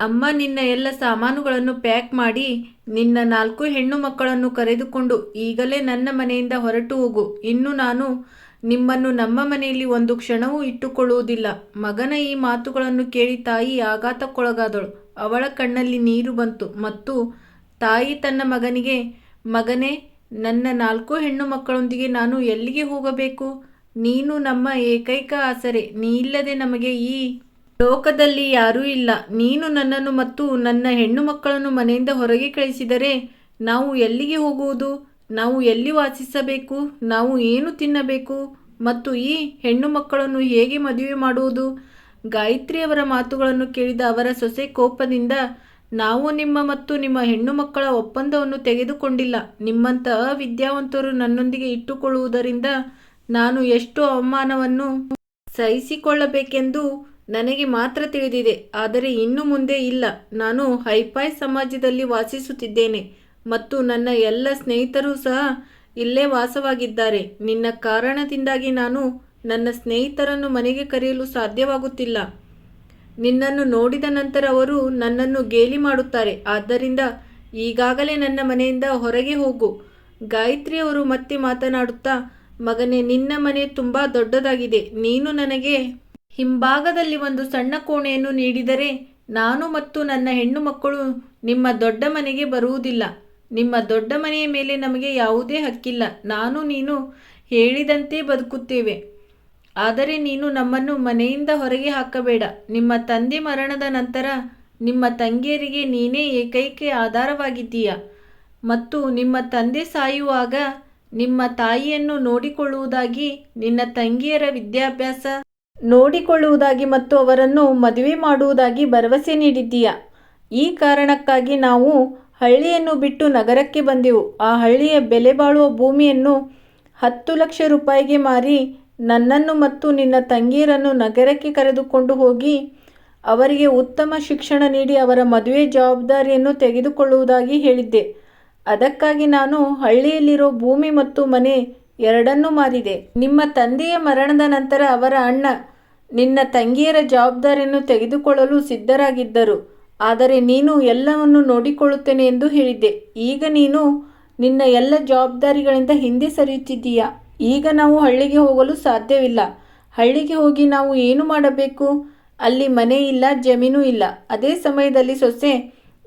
ಅಮ್ಮ ನಿನ್ನ ಎಲ್ಲ ಸಾಮಾನುಗಳನ್ನು ಪ್ಯಾಕ್ ಮಾಡಿ ನಿನ್ನ ನಾಲ್ಕು ಹೆಣ್ಣು ಮಕ್ಕಳನ್ನು ಕರೆದುಕೊಂಡು ಈಗಲೇ ನನ್ನ ಮನೆಯಿಂದ ಹೊರಟು ಹೋಗು. ಇನ್ನು ನಾನು ನಿಮ್ಮನ್ನು ನಮ್ಮ ಮನೆಯಲ್ಲಿ ಒಂದು ಕ್ಷಣವೂ ಇಟ್ಟುಕೊಳ್ಳುವುದಿಲ್ಲ. ಮಗನ ಈ ಮಾತುಗಳನ್ನು ಕೇಳಿ ತಾಯಿ ಆಘಾತಕ್ಕೊಳಗಾದಳು. ಅವಳ ಕಣ್ಣಲ್ಲಿ ನೀರು ಬಂತು ಮತ್ತು ತಾಯಿ ತನ್ನ ಮಗನಿಗೆ, ಮಗನೇ, ನನ್ನ ನಾಲ್ಕು ಹೆಣ್ಣು ಮಕ್ಕಳೊಂದಿಗೆ ನಾನು ಎಲ್ಲಿಗೆ ಹೋಗಬೇಕು? ನೀನು ನಮ್ಮ ಏಕೈಕ ಆಸರೆ. ನೀ ಇಲ್ಲದೆ ನಮಗೆ ಈ ಲೋಕದಲ್ಲಿ ಯಾರೂ ಇಲ್ಲ. ನೀನು ನನ್ನನ್ನು ಮತ್ತು ನನ್ನ ಹೆಣ್ಣು ಮಕ್ಕಳನ್ನು ಮನೆಯಿಂದ ಹೊರಗೆ ಕಳಿಸಿದರೆ ನಾವು ಎಲ್ಲಿಗೆ ಹೋಗುವುದು? ನಾವು ಎಲ್ಲಿ ವಾಸಿಸಬೇಕು? ನಾವು ಏನು ತಿನ್ನಬೇಕು? ಮತ್ತು ಈ ಹೆಣ್ಣು ಮಕ್ಕಳನ್ನು ಹೇಗೆ ಮದುವೆ ಮಾಡುವುದು? ಗಾಯತ್ರಿಯವರ ಮಾತುಗಳನ್ನು ಕೇಳಿದ ಅವರ ಸೊಸೆ ಕೋಪದಿಂದ, ನಾವು ನಿಮ್ಮ ಮತ್ತು ನಿಮ್ಮ ಹೆಣ್ಣು ಮಕ್ಕಳ ಒಪ್ಪಂದವನ್ನು ತೆಗೆದುಕೊಂಡಿಲ್ಲ. ನಿಮ್ಮಂಥ ಅವಿದ್ಯಾವಂತರು ನನ್ನೊಂದಿಗೆ ಇಟ್ಟುಕೊಳ್ಳುವುದರಿಂದ ನಾನು ಎಷ್ಟು ಅವಮಾನವನ್ನು ಸಹಿಸಿಕೊಳ್ಳಬೇಕೆಂದು ನನಗೆ ಮಾತ್ರ ತಿಳಿದಿದೆ, ಆದರೆ ಇನ್ನು ಮುಂದೆ ಇಲ್ಲ. ನಾನು ಹೈಫೈ ಸಮಾಜದಲ್ಲಿ ವಾಸಿಸುತ್ತಿದ್ದೇನೆ ಮತ್ತು ನನ್ನ ಎಲ್ಲ ಸ್ನೇಹಿತರು ಸಹ ಇಲ್ಲೇ ವಾಸವಾಗಿದ್ದಾರೆ. ನಿನ್ನ ಕಾರಣದಿಂದಾಗಿ ನಾನು ನನ್ನ ಸ್ನೇಹಿತರನ್ನು ಮನೆಗೆ ಕರೆಯಲು ಸಾಧ್ಯವಾಗುತ್ತಿಲ್ಲ. ನಿನ್ನನ್ನು ನೋಡಿದ ನಂತರ ಅವರು ನನ್ನನ್ನು ಗೇಲಿ ಮಾಡುತ್ತಾರೆ. ಆದ್ದರಿಂದ ಈಗಾಗಲೇ ನನ್ನ ಮನೆಯಿಂದ ಹೊರಗೆ ಹೋಗು. ಗಾಯತ್ರಿ ಅವರು ಮತ್ತೆ ಮಾತನಾಡುತ್ತಾ, ಮಗನೇ, ನಿನ್ನ ಮನೆ ತುಂಬ ದೊಡ್ಡದಾಗಿದೆ. ನೀನು ನನಗೆ ಹಿಂಭಾಗದಲ್ಲಿ ಒಂದು ಸಣ್ಣ ಕೋಣೆಯನ್ನು ನೀಡಿದರೆ ನಾನು ಮತ್ತು ನನ್ನ ಹೆಣ್ಣು ಮಕ್ಕಳು ನಿಮ್ಮ ದೊಡ್ಡ ಮನೆಗೆ ಬರುವುದಿಲ್ಲ. ನಿಮ್ಮ ದೊಡ್ಡ ಮನೆಯ ಮೇಲೆ ನಮಗೆ ಯಾವುದೇ ಹಕ್ಕಿಲ್ಲ. ನಾನು ನೀನು ಹೇಳಿದಂತೆ ಬದುಕುತ್ತೇವೆ. ಆದರೆ ನೀನು ನಮ್ಮನ್ನು ಮನೆಯಿಂದ ಹೊರಗೆ ಹಾಕಬೇಡ. ನಿಮ್ಮ ತಂದೆ ಮರಣದ ನಂತರ ನಿಮ್ಮ ತಂಗಿಯರಿಗೆ ನೀನೇ ಏಕೈಕ ಆಧಾರವಾಗಿದ್ದೀಯ? ಮತ್ತು ನಿಮ್ಮ ತಂದೆ ಸಾಯುವಾಗ ನಿಮ್ಮ ತಾಯಿಯನ್ನು ನೋಡಿಕೊಳ್ಳುವುದಾಗಿ ನಿನ್ನ ತಂಗಿಯರ ವಿದ್ಯಾಭ್ಯಾಸ ನೋಡಿಕೊಳ್ಳುವುದಾಗಿ ಮತ್ತು ಅವರನ್ನು ಮದುವೆ ಮಾಡುವುದಾಗಿ ಭರವಸೆ ನೀಡಿದ್ದೀಯ? ಈ ಕಾರಣಕ್ಕಾಗಿ ನಾವು ಹಳ್ಳಿಯನ್ನು ಬಿಟ್ಟು ನಗರಕ್ಕೆ ಬಂದೆವು. ಆ ಹಳ್ಳಿಯ ಬೆಲೆ ಬಾಳುವ ಭೂಮಿಯನ್ನು ಹತ್ತು ಲಕ್ಷ ರೂಪಾಯಿಗೆ ಮಾರಿ ನನ್ನನ್ನು ಮತ್ತು ನಿನ್ನ ತಂಗಿಯರನ್ನು ನಗರಕ್ಕೆ ಕರೆದುಕೊಂಡು ಹೋಗಿ ಅವರಿಗೆ ಉತ್ತಮ ಶಿಕ್ಷಣ ನೀಡಿ ಅವರ ಮದುವೆ ಜವಾಬ್ದಾರಿಯನ್ನು ತೆಗೆದುಕೊಳ್ಳುವುದಾಗಿ ಹೇಳಿದ್ದೆ. ಅದಕ್ಕಾಗಿ ನಾನು ಹಳ್ಳಿಯಲ್ಲಿರೋ ಭೂಮಿ ಮತ್ತು ಮನೆ ಎರಡನ್ನೂ ಮಾರಿದೆ. ನಿಮ್ಮ ತಂದೆಯ ಮರಣದ ನಂತರ ಅವರ ಅಣ್ಣ ನಿನ್ನ ತಂಗಿಯರ ಜವಾಬ್ದಾರಿಯನ್ನು ತೆಗೆದುಕೊಳ್ಳಲು ಸಿದ್ಧರಾಗಿದ್ದರು. ಆದರೆ ನೀನು ಎಲ್ಲವನ್ನು ನೋಡಿಕೊಳ್ಳುತ್ತೇನೆ ಎಂದು ಹೇಳಿದ್ದೆ. ಈಗ ನೀನು ನಿನ್ನ ಎಲ್ಲ ಜವಾಬ್ದಾರಿಗಳಿಂದ ಹಿಂದೆ ಸರಿಯುತ್ತಿದ್ದೀಯಾ? ಈಗ ನಾವು ಹಳ್ಳಿಗೆ ಹೋಗಲು ಸಾಧ್ಯವಿಲ್ಲ. ಹಳ್ಳಿಗೆ ಹೋಗಿ ನಾವು ಏನು ಮಾಡಬೇಕು? ಅಲ್ಲಿ ಮನೆ ಇಲ್ಲ, ಜಮೀನು ಇಲ್ಲ. ಅದೇ ಸಮಯದಲ್ಲಿ ಸೊಸೆ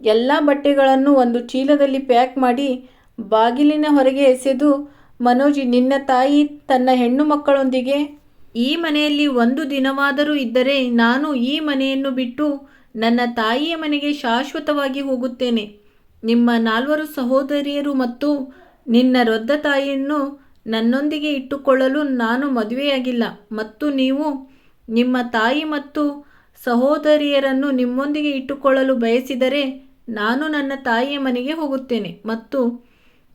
ಎಲ್ಲ ಬಟ್ಟೆಗಳನ್ನು ಒಂದು ಚೀಲದಲ್ಲಿ ಪ್ಯಾಕ್ ಮಾಡಿ ಬಾಗಿಲಿನ ಹೊರಗೆ ಎಸೆದು ಮನೋಜ್, ನಿನ್ನ ತಾಯಿ ತನ್ನ ಹೆಣ್ಣು ಮಕ್ಕಳೊಂದಿಗೆ ಈ ಮನೆಯಲ್ಲಿ ಒಂದು ದಿನವಾದರೂ ಇದ್ದರೆ ನಾನು ಈ ಮನೆಯನ್ನು ಬಿಟ್ಟು ನನ್ನ ತಾಯಿಯ ಮನೆಗೆ ಶಾಶ್ವತವಾಗಿ ಹೋಗುತ್ತೇನೆ. ನಿಮ್ಮ ನಾಲ್ವರು ಸಹೋದರಿಯರು ಮತ್ತು ನಿನ್ನ ವೃದ್ಧ ತಾಯಿಯನ್ನು ನನ್ನೊಂದಿಗೆ ಇಟ್ಟುಕೊಳ್ಳಲು ನಾನು ಮದುವೆಯಾಗಿಲ್ಲ ಮತ್ತು ನೀವು ನಿಮ್ಮ ತಾಯಿ ಮತ್ತು ಸಹೋದರಿಯರನ್ನು ನಿಮ್ಮೊಂದಿಗೆ ಇಟ್ಟುಕೊಳ್ಳಲು ಬಯಸಿದರೆ ನಾನು ನನ್ನ ತಾಯಿಯ ಮನೆಗೆ ಹೋಗುತ್ತೇನೆ ಮತ್ತು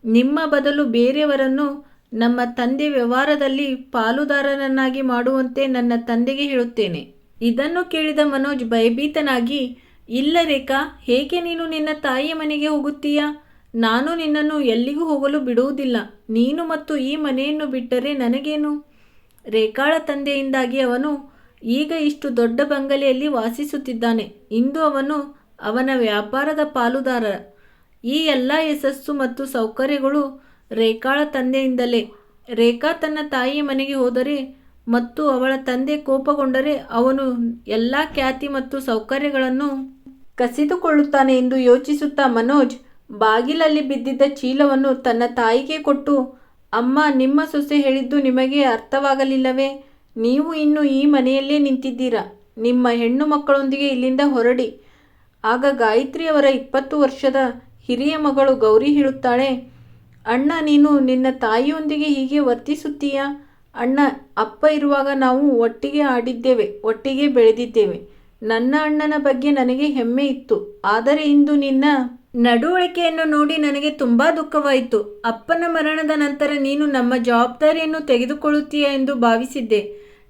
ನಿಮ್ಮ ಬದಲು ಬೇರೆಯವರನ್ನು ನಮ್ಮ ತಂದೆ ವ್ಯವಹಾರದಲ್ಲಿ ಪಾಲುದಾರರನ್ನಾಗಿ ಮಾಡುವಂತೆ ನನ್ನ ತಂದೆಗೆ ಹೇಳುತ್ತೇನೆ. ಇದನ್ನು ಕೇಳಿದ ಮನೋಜ್ ಭಯಭೀತನಾಗಿ, ಇಲ್ಲ ರೇಖಾ, ಹೇಗೆ ನೀನು ನಿನ್ನ ತಾಯಿಯ ಮನೆಗೆ ಹೋಗುತ್ತೀಯಾ? ನಾನು ನಿನ್ನನ್ನು ಎಲ್ಲಿಗೂ ಹೋಗಲು ಬಿಡುವುದಿಲ್ಲ. ನೀನು ಮತ್ತು ಈ ಮನೆಯನ್ನು ಬಿಟ್ಟರೆ ನನಗೇನು? ರೇಖಾಳ ತಂದೆಯಿಂದಾಗಿ ಅವನು ಈಗ ಇಷ್ಟು ದೊಡ್ಡ ಬಂಗಲೆಯಲ್ಲಿ ವಾಸಿಸುತ್ತಿದ್ದಾನೆ. ಇಂದು ಅವನು ಅವನ ವ್ಯಾಪಾರದ ಪಾಲುದಾರ. ಈ ಎಲ್ಲ ಯಶಸ್ಸು ಮತ್ತು ಸೌಕರ್ಯಗಳು ರೇಖಾಳ ತಂದೆಯಿಂದಲೇ. ರೇಖಾ ತನ್ನ ತಾಯಿಯ ಮನೆಗೆ ಹೋದರೆ ಮತ್ತು ಅವಳ ತಂದೆ ಕೋಪಗೊಂಡರೆ ಅವನು ಎಲ್ಲ ಖ್ಯಾತಿ ಮತ್ತು ಸೌಕರ್ಯಗಳನ್ನು ಕಸಿದುಕೊಳ್ಳುತ್ತಾನೆ ಎಂದು ಯೋಚಿಸುತ್ತಾ ಮನೋಜ್ ಬಾಗಿಲಲ್ಲಿ ಬಿದ್ದಿದ್ದ ಚೀಲವನ್ನು ತನ್ನ ತಾಯಿಗೆ ಕೊಟ್ಟು, ಅಮ್ಮ, ನಿಮ್ಮ ಸೊಸೆ ಹೇಳಿದ್ದು ನಿಮಗೆ ಅರ್ಥವಾಗಲಿಲ್ಲವೇ? ನೀವು ಇನ್ನು ಈ ಮನೆಯಲ್ಲೇ ನಿಂತಿದ್ದೀರಾ? ನಿಮ್ಮ ಹೆಣ್ಣು ಮಕ್ಕಳೊಂದಿಗೆ ಇಲ್ಲಿಂದ ಹೊರಡಿ. ಆಗ ಗಾಯತ್ರಿಯವರ ಇಪ್ಪತ್ತು ವರ್ಷದ ಹಿರಿಯ ಮಗಳು ಗೌರಿ ಹೇಳುತ್ತಾಳೆ, ಅಣ್ಣ, ನೀನು ನಿನ್ನ ತಾಯಿಯೊಂದಿಗೆ ಹೀಗೆ ವರ್ತಿಸುತ್ತೀಯ? ಅಣ್ಣ, ಅಪ್ಪ ಇರುವಾಗ ನಾವು ಒಟ್ಟಿಗೆ ಆಡಿದ್ದೇವೆ, ಒಟ್ಟಿಗೆ ಬೆಳೆದಿದ್ದೇವೆ. ನನ್ನ ಅಣ್ಣನ ಬಗ್ಗೆ ನನಗೆ ಹೆಮ್ಮೆ ಇತ್ತು. ಆದರೆ ಇಂದು ನಿನ್ನ ನಡವಳಿಕೆಯನ್ನು ನೋಡಿ ನನಗೆ ತುಂಬ ದುಃಖವಾಯಿತು. ಅಪ್ಪನ ಮರಣದ ನಂತರ ನೀನು ನಮ್ಮ ಜವಾಬ್ದಾರಿಯನ್ನು ತೆಗೆದುಕೊಳ್ಳುತ್ತೀಯ ಎಂದು ಭಾವಿಸಿದ್ದೆ.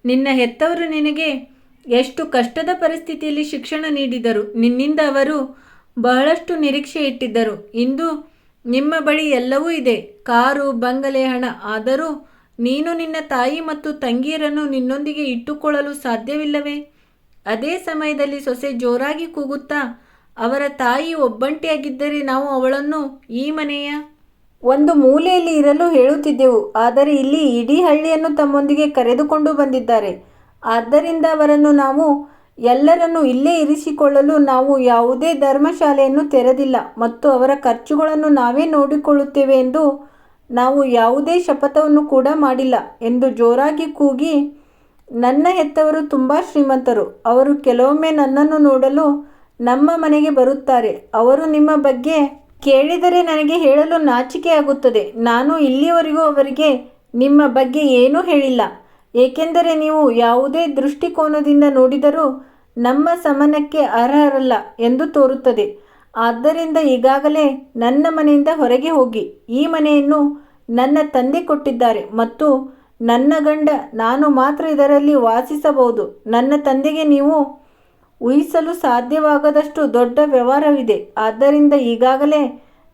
ನಿನ್ನ ಹೆತ್ತವರು ನಿನಗೆ ಎಷ್ಟು ಕಷ್ಟದ ಪರಿಸ್ಥಿತಿಯಲ್ಲಿ ಶಿಕ್ಷಣ ನೀಡಿದರು. ನಿನ್ನಿಂದ ಅವರು ಬಹಳಷ್ಟು ನಿರೀಕ್ಷೆ ಇಟ್ಟಿದ್ದರು. ಇಂದು ನಿಮ್ಮ ಬಳಿ ಎಲ್ಲವೂ ಇದೆ. ಕಾರು, ಬಂಗಲೆ, ಹಣ. ಆದರೂ ನೀನು ನಿನ್ನ ತಾಯಿ ಮತ್ತು ತಂಗಿಯರನ್ನು ನಿನ್ನೊಂದಿಗೆ ಇಟ್ಟುಕೊಳ್ಳಲು ಸಾಧ್ಯವಿಲ್ಲವೇ? ಅದೇ ಸಮಯದಲ್ಲಿ ಸೊಸೆ ಜೋರಾಗಿ ಕೂಗುತ್ತಾ, ಅವರ ತಾಯಿ ಒಬ್ಬಂಟಿಯಾಗಿದ್ದರೆ ನಾವು ಅವಳನ್ನು ಈ ಮನೆಯ ಒಂದು ಮೂಲೆಯಲ್ಲಿ ಇರಲು ಹೇಳುತ್ತಿದ್ದೆವು. ಆದರೆ ಇಲ್ಲಿ ಇಡೀ ಹಳ್ಳಿಯನ್ನು ತಮ್ಮೊಂದಿಗೆ ಕರೆದುಕೊಂಡು ಬಂದಿದ್ದಾರೆ. ಆದ್ದರಿಂದ ಅವರನ್ನು ನಾವು ಎಲ್ಲರನ್ನು ಇಲ್ಲೇ ಇರಿಸಿಕೊಳ್ಳಲು ನಾವು ಯಾವುದೇ ಧರ್ಮಶಾಲೆಯನ್ನು ತೆರೆದಿಲ್ಲ ಮತ್ತು ಅವರ ಖರ್ಚುಗಳನ್ನು ನಾವೇ ನೋಡಿಕೊಳ್ಳುತ್ತೇವೆ ಎಂದು ನಾವು ಯಾವುದೇ ಶಪಥವನ್ನು ಕೂಡ ಮಾಡಿಲ್ಲ ಎಂದು ಜೋರಾಗಿ ಕೂಗಿ, ನನ್ನ ಹೆತ್ತವರು ತುಂಬ ಶ್ರೀಮಂತರು. ಅವರು ಕೆಲವೊಮ್ಮೆ ನನ್ನನ್ನು ನೋಡಲು ನಮ್ಮ ಮನೆಗೆ ಬರುತ್ತಾರೆ. ಅವರು ನಿಮ್ಮ ಬಗ್ಗೆ ಕೇಳಿದರೆ ನನಗೆ ಹೇಳಲು ನಾಚಿಕೆಯಾಗುತ್ತದೆ ನಾನು ಇಲ್ಲಿಯವರೆಗೂ ಅವರಿಗೆ ನಿಮ್ಮ ಬಗ್ಗೆ ಏನೂ ಹೇಳಿಲ್ಲ. ಏಕೆಂದರೆ ನೀವು ಯಾವುದೇ ದೃಷ್ಟಿಕೋನದಿಂದ ನೋಡಿದರೂ ನಮ್ಮ ಸಮನಕ್ಕೆ ಅರ್ಹರಲ್ಲ ಎಂದು ತೋರುತ್ತದೆ. ಆದ್ದರಿಂದ ಈಗಾಗಲೇ ನನ್ನ ಮನೆಯಿಂದ ಹೊರಗೆ ಹೋಗಿ ಈ ಮನೆಯನ್ನು ನನ್ನ ತಂದೆ ಕೊಟ್ಟಿದ್ದಾರೆ ಮತ್ತು ನನ್ನ ಗಂಡ ನಾನು ಮಾತ್ರ ಇದರಲ್ಲಿ ವಾಸಿಸಬಹುದು. ನನ್ನ ತಂದೆಗೆ ನೀವು ಊಹಿಸಲು ಸಾಧ್ಯವಾಗದಷ್ಟು ದೊಡ್ಡ ವ್ಯವಹಾರವಿದೆ. ಆದ್ದರಿಂದ ಈಗಾಗಲೇ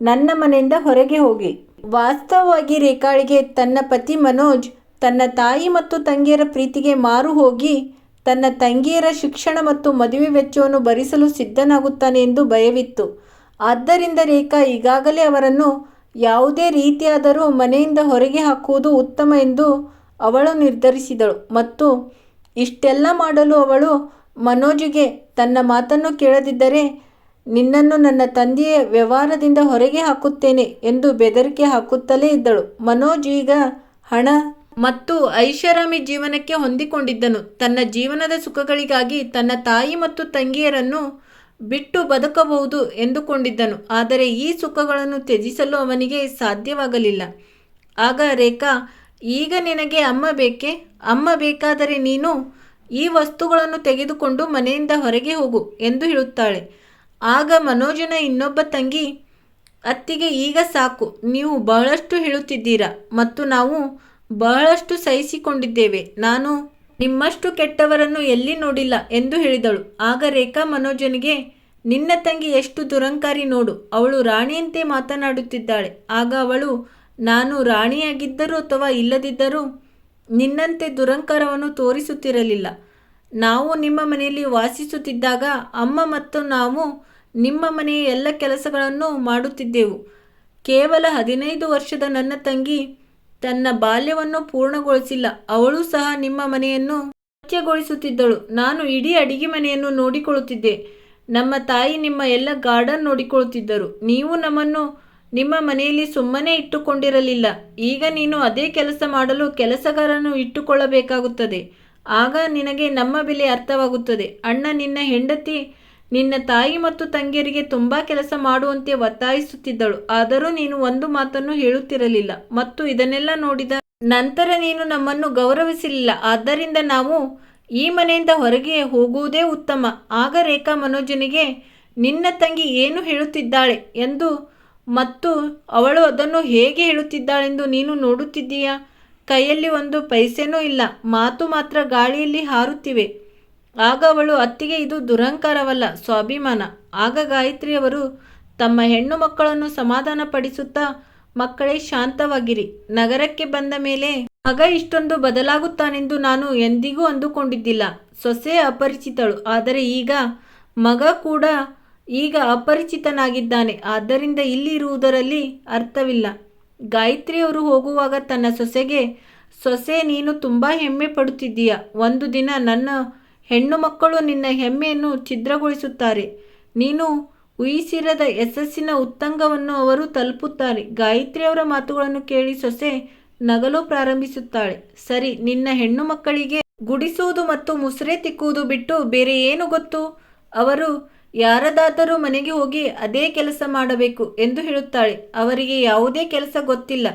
ನನ್ನ ಮನೆಯಿಂದ ಹೊರಗೆ ಹೋಗಿ. ವಾಸ್ತವವಾಗಿ ರೇಖಾಳಿಗೆ ತನ್ನ ಪತಿ ಮನೋಜ್, ತನ್ನ ತಾಯಿ ಮತ್ತು ತಂಗಿಯರ ಪ್ರೀತಿಗೆ ಮಾರು ಹೋಗಿ ತನ್ನ ತಂಗಿಯರ ಶಿಕ್ಷಣ ಮತ್ತು ಮದುವೆ ವೆಚ್ಚವನ್ನು ಭರಿಸಲು ಸಿದ್ಧನಾಗುತ್ತಾನೆ ಎಂದು ಭಯವಿತ್ತು. ಆದ್ದರಿಂದ ರೇಖಾ ಈಗಾಗಲೇ ಅವರನ್ನು ಯಾವುದೇ ರೀತಿಯಾದರೂ ಮನೆಯಿಂದ ಹೊರಗೆ ಹಾಕುವುದು ಉತ್ತಮ ಎಂದು ಅವಳು ನಿರ್ಧರಿಸಿದಳು ಮತ್ತು ಇಷ್ಟೆಲ್ಲ ಮಾಡಲು ಅವಳು ಮನೋಜಿಗೆ ತನ್ನ ಮಾತನ್ನು ಕೇಳದಿದ್ದರೆ ನಿನ್ನನ್ನು ನನ್ನ ತಂದೆಯ ವ್ಯವಹಾರದಿಂದ ಹೊರಗೆ ಹಾಕುತ್ತೇನೆ ಎಂದು ಬೆದರಿಕೆ ಹಾಕುತ್ತಲೇ ಇದ್ದಳು. ಮನೋಜ್ ಈಗ ಹಣ ಮತ್ತು ಐಷಾರಾಮಿ ಜೀವನಕ್ಕೆ ಹೊಂದಿಕೊಂಡಿದ್ದನು. ತನ್ನ ಜೀವನದ ಸುಖಗಳಿಗಾಗಿ ತನ್ನ ತಾಯಿ ಮತ್ತು ತಂಗಿಯರನ್ನು ಬಿಟ್ಟು ಬದುಕಬಹುದು ಎಂದುಕೊಂಡಿದ್ದನು. ಆದರೆ ಈ ಸುಖಗಳನ್ನು ತ್ಯಜಿಸಲು ಅವನಿಗೆ ಸಾಧ್ಯವಾಗಲಿಲ್ಲ. ಆಗ ರೇಖಾ, ಈಗ ನಿನಗೆ ಅಮ್ಮ ಬೇಕೆ? ಅಮ್ಮ ಬೇಕಾದರೆ ನೀನು ಈ ವಸ್ತುಗಳನ್ನು ತೆಗೆದುಕೊಂಡು ಮನೆಯಿಂದ ಹೊರಗೆ ಹೋಗು ಎಂದು ಹೇಳುತ್ತಾಳೆ. ಆಗ ಮನೋಜನ ಇನ್ನೊಬ್ಬ ತಂಗಿ, ಅತ್ತಿಗೆ ಈಗ ಸಾಕು, ನೀವು ಬಹಳಷ್ಟು ಹೇಳುತ್ತಿದ್ದೀರಾ ಮತ್ತು ನಾವು ಬಹಳಷ್ಟು ಸಹಿಸಿಕೊಂಡಿದ್ದೇವೆ. ನಾನು ನಿಮ್ಮಷ್ಟು ಕೆಟ್ಟವರನ್ನು ಎಲ್ಲಿ ನೋಡಿಲ್ಲ ಎಂದು ಹೇಳಿದಳು. ಆಗ ರೇಖಾ ಮನೋಜನಿಗೆ, ನಿನ್ನ ತಂಗಿ ಎಷ್ಟು ದುರಂಕಾರಿ ನೋಡು, ಅವಳು ರಾಣಿಯಂತೆ ಮಾತನಾಡುತ್ತಿದ್ದಾಳೆ. ಆಗ ಅವಳು, ನಾನು ರಾಣಿಯಾಗಿದ್ದರೂ ಅಥವಾ ಇಲ್ಲದಿದ್ದರೂ ನಿನ್ನಂತೆ ದುರಂಕಾರವನ್ನು ತೋರಿಸುತ್ತಿರಲಿಲ್ಲ. ನಾವು ನಿಮ್ಮ ಮನೆಯಲ್ಲಿ ವಾಸಿಸುತ್ತಿದ್ದಾಗ ಅಮ್ಮ ಮತ್ತು ನಾವು ನಿಮ್ಮ ಮನೆಯ ಎಲ್ಲ ಕೆಲಸಗಳನ್ನು ಮಾಡುತ್ತಿದ್ದೆವು. ಕೇವಲ ಹದಿನೈದು ವರ್ಷದ ನನ್ನ ತಂಗಿ ತನ್ನ ಬಾಲ್ಯವನ್ನು ಪೂರ್ಣಗೊಳಿಸಿಲ್ಲ. ಅವಳು ಸಹ ನಿಮ್ಮ ಮನೆಯನ್ನು ಸ್ವಚ್ಛಗೊಳಿಸುತ್ತಿದ್ದಳು. ನಾನು ಇಡೀ ಅಡಿಗೆ ಮನೆಯನ್ನು ನೋಡಿಕೊಳ್ಳುತ್ತಿದ್ದೆ. ನಮ್ಮ ತಾಯಿ ನಿಮ್ಮ ಎಲ್ಲ ಗಾರ್ಡನ್ ನೋಡಿಕೊಳ್ಳುತ್ತಿದ್ದರು. ನೀವು ನಮ್ಮನ್ನು ನಿಮ್ಮ ಮನೆಯಲ್ಲಿ ಸುಮ್ಮನೆ ಇಟ್ಟುಕೊಂಡಿರಲಿಲ್ಲ. ಈಗ ನೀನು ಅದೇ ಕೆಲಸ ಮಾಡಲು ಕೆಲಸಗಾರನು ಇಟ್ಟುಕೊಳ್ಳಬೇಕಾಗುತ್ತದೆ. ಆಗ ನಿನಗೆ ನಮ್ಮ ಬೆಲೆ ಅರ್ಥವಾಗುತ್ತದೆ. ಅಣ್ಣ ನಿನ್ನ ಹೆಂಡತಿ ನಿನ್ನ ತಾಯಿ ಮತ್ತು ತಂಗಿಯರಿಗೆ ತುಂಬ ಕೆಲಸ ಮಾಡುವಂತೆ ಒತ್ತಾಯಿಸುತ್ತಿದ್ದಳು. ಆದರೂ ನೀನು ಒಂದು ಮಾತನ್ನು ಹೇಳುತ್ತಿರಲಿಲ್ಲ. ಮತ್ತು ಇದನ್ನೆಲ್ಲ ನೋಡಿದ ನಂತರ ನೀನು ನಮ್ಮನ್ನು ಗೌರವಿಸಲಿಲ್ಲ ಆದ್ದರಿಂದ ನಾವು ಈ ಮನೆಯಿಂದ ಹೊರಗೆ ಹೋಗುವುದೇ ಉತ್ತಮ. ಆಗ ರೇಖಾ ಮನೋಜನಿಗೆ, ನಿನ್ನ ತಂಗಿ ಏನು ಹೇಳುತ್ತಿದ್ದಾಳೆ ಎಂದು ಮತ್ತು ಅವಳು ಅದನ್ನು ಹೇಗೆ ಹೇಳುತ್ತಿದ್ದಾಳೆಂದು ನೀನು ನೋಡುತ್ತಿದ್ದೀಯಾ? ಕೈಯಲ್ಲಿ ಒಂದು ಪೈಸೆನೂ ಇಲ್ಲ. ಮಾತು ಮಾತ್ರ ಗಾಳಿಯಲ್ಲಿ ಹಾರುತ್ತಿವೆ. ಆಗ ಅವಳು ಅತ್ತಿಗೆ ಇದು ದುರಹಂಕಾರವಲ್ಲ, ಸ್ವಾಭಿಮಾನ. ಆಗ ಗಾಯತ್ರಿಯವರು, ತಮ್ಮ ಹೆಣ್ಣು ಮಕ್ಕಳನ್ನು ಸಮಾಧಾನಪಡಿಸುತ್ತಾ, ಮಕ್ಕಳೇ ಶಾಂತವಾಗಿರಿ. ನಗರಕ್ಕೆ ಬಂದ ಮೇಲೆ, ಮಗ ಇಷ್ಟೊಂದು ಬದಲಾಗುತ್ತಾನೆಂದು ನಾನು ಎಂದಿಗೂ ಅಂದುಕೊಂಡಿದ್ದಿಲ್ಲ. ಸೊಸೆ ಅಪರಿಚಿತಳು. ಆದರೆ ಈಗ ಮಗ ಕೂಡ ಈಗ ಅಪರಿಚಿತನಾಗಿದ್ದಾನೆ. ಆದ್ದರಿಂದ ಇಲ್ಲಿ ಇರುವುದರಲ್ಲಿ ಅರ್ಥವಿಲ್ಲ. ಗಾಯತ್ರಿಯವರು ಹೋಗುವಾಗ ತನ್ನ ಸೊಸೆಗೆ, ಸೊಸೆ, ನೀನು ತುಂಬ ಹೆಮ್ಮೆ ಪಡುತ್ತಿದ್ದೀಯ. ಒಂದು ದಿನ ನನ್ನ ಹೆಣ್ಣು ಮಕ್ಕಳು ನಿನ್ನ ಹೆಮ್ಮೆಯನ್ನು ಛಿದ್ರಗೊಳಿಸುತ್ತಾರೆ. ನೀನು ಉಯಿಸಿರದ ಯಶಸ್ಸಿನ ಉತ್ತಂಗವನ್ನು ಅವರು ತಲುಪುತ್ತಾರೆ. ಗಾಯತ್ರಿಯವರ ಮಾತುಗಳನ್ನು ಕೇಳಿ ಸೊಸೆ ನಗಲು ಪ್ರಾರಂಭಿಸುತ್ತಾಳೆ. ಸರಿ, ನಿನ್ನ ಹೆಣ್ಣು ಮಕ್ಕಳಿಗೆ ಗುಡಿಸುವುದು ಮತ್ತು ಮುಸುರೆ ತಿಕ್ಕುವುದು ಬಿಟ್ಟು ಬೇರೆ ಏನು ಗೊತ್ತು? ಅವರು ಯಾರದಾದರೂ ಮನೆಗೆ ಹೋಗಿ ಅದೇ ಕೆಲಸ ಮಾಡಬೇಕು ಎಂದು ಹೇಳುತ್ತಾಳೆ. ಅವರಿಗೆ ಯಾವುದೇ ಕೆಲಸ ಗೊತ್ತಿಲ್ಲ.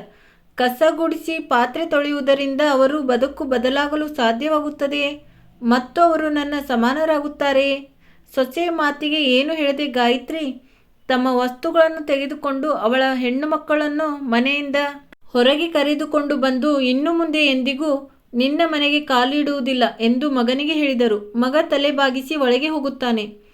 ಕಸ ಗುಡಿಸಿ ಪಾತ್ರೆ ತೊಳೆಯುವುದರಿಂದ ಅವರು ಬದುಕು ಬದಲಾಗಲು ಸಾಧ್ಯವಾಗುತ್ತದೆಯೇ? ಮತ್ತು ಅವರು ನನ್ನ ಸಮಾನರಾಗುತ್ತಾರೆ? ಸೊಸೆಯ ಮಾತಿಗೆ ಏನು ಹೇಳದೆ ಗಾಯತ್ರಿ? ತಮ್ಮ ವಸ್ತುಗಳನ್ನು ತೆಗೆದುಕೊಂಡು ಅವಳ ಹೆಣ್ಣು ಮಕ್ಕಳನ್ನು ಮನೆಯಿಂದ ಹೊರಗೆ ಕರೆದುಕೊಂಡು ಬಂದು ಇನ್ನು ಮುಂದೆ ಎಂದಿಗೂ ನಿನ್ನ ಮನೆಗೆ ಕಾಲಿಡುವುದಿಲ್ಲ ಎಂದು ಮಗನಿಗೆ ಹೇಳಿದರು. ಮಗ ತಲೆ ಬಾಗಿಸಿ ಒಳಗೆ ಹೋಗುತ್ತಾನೆ.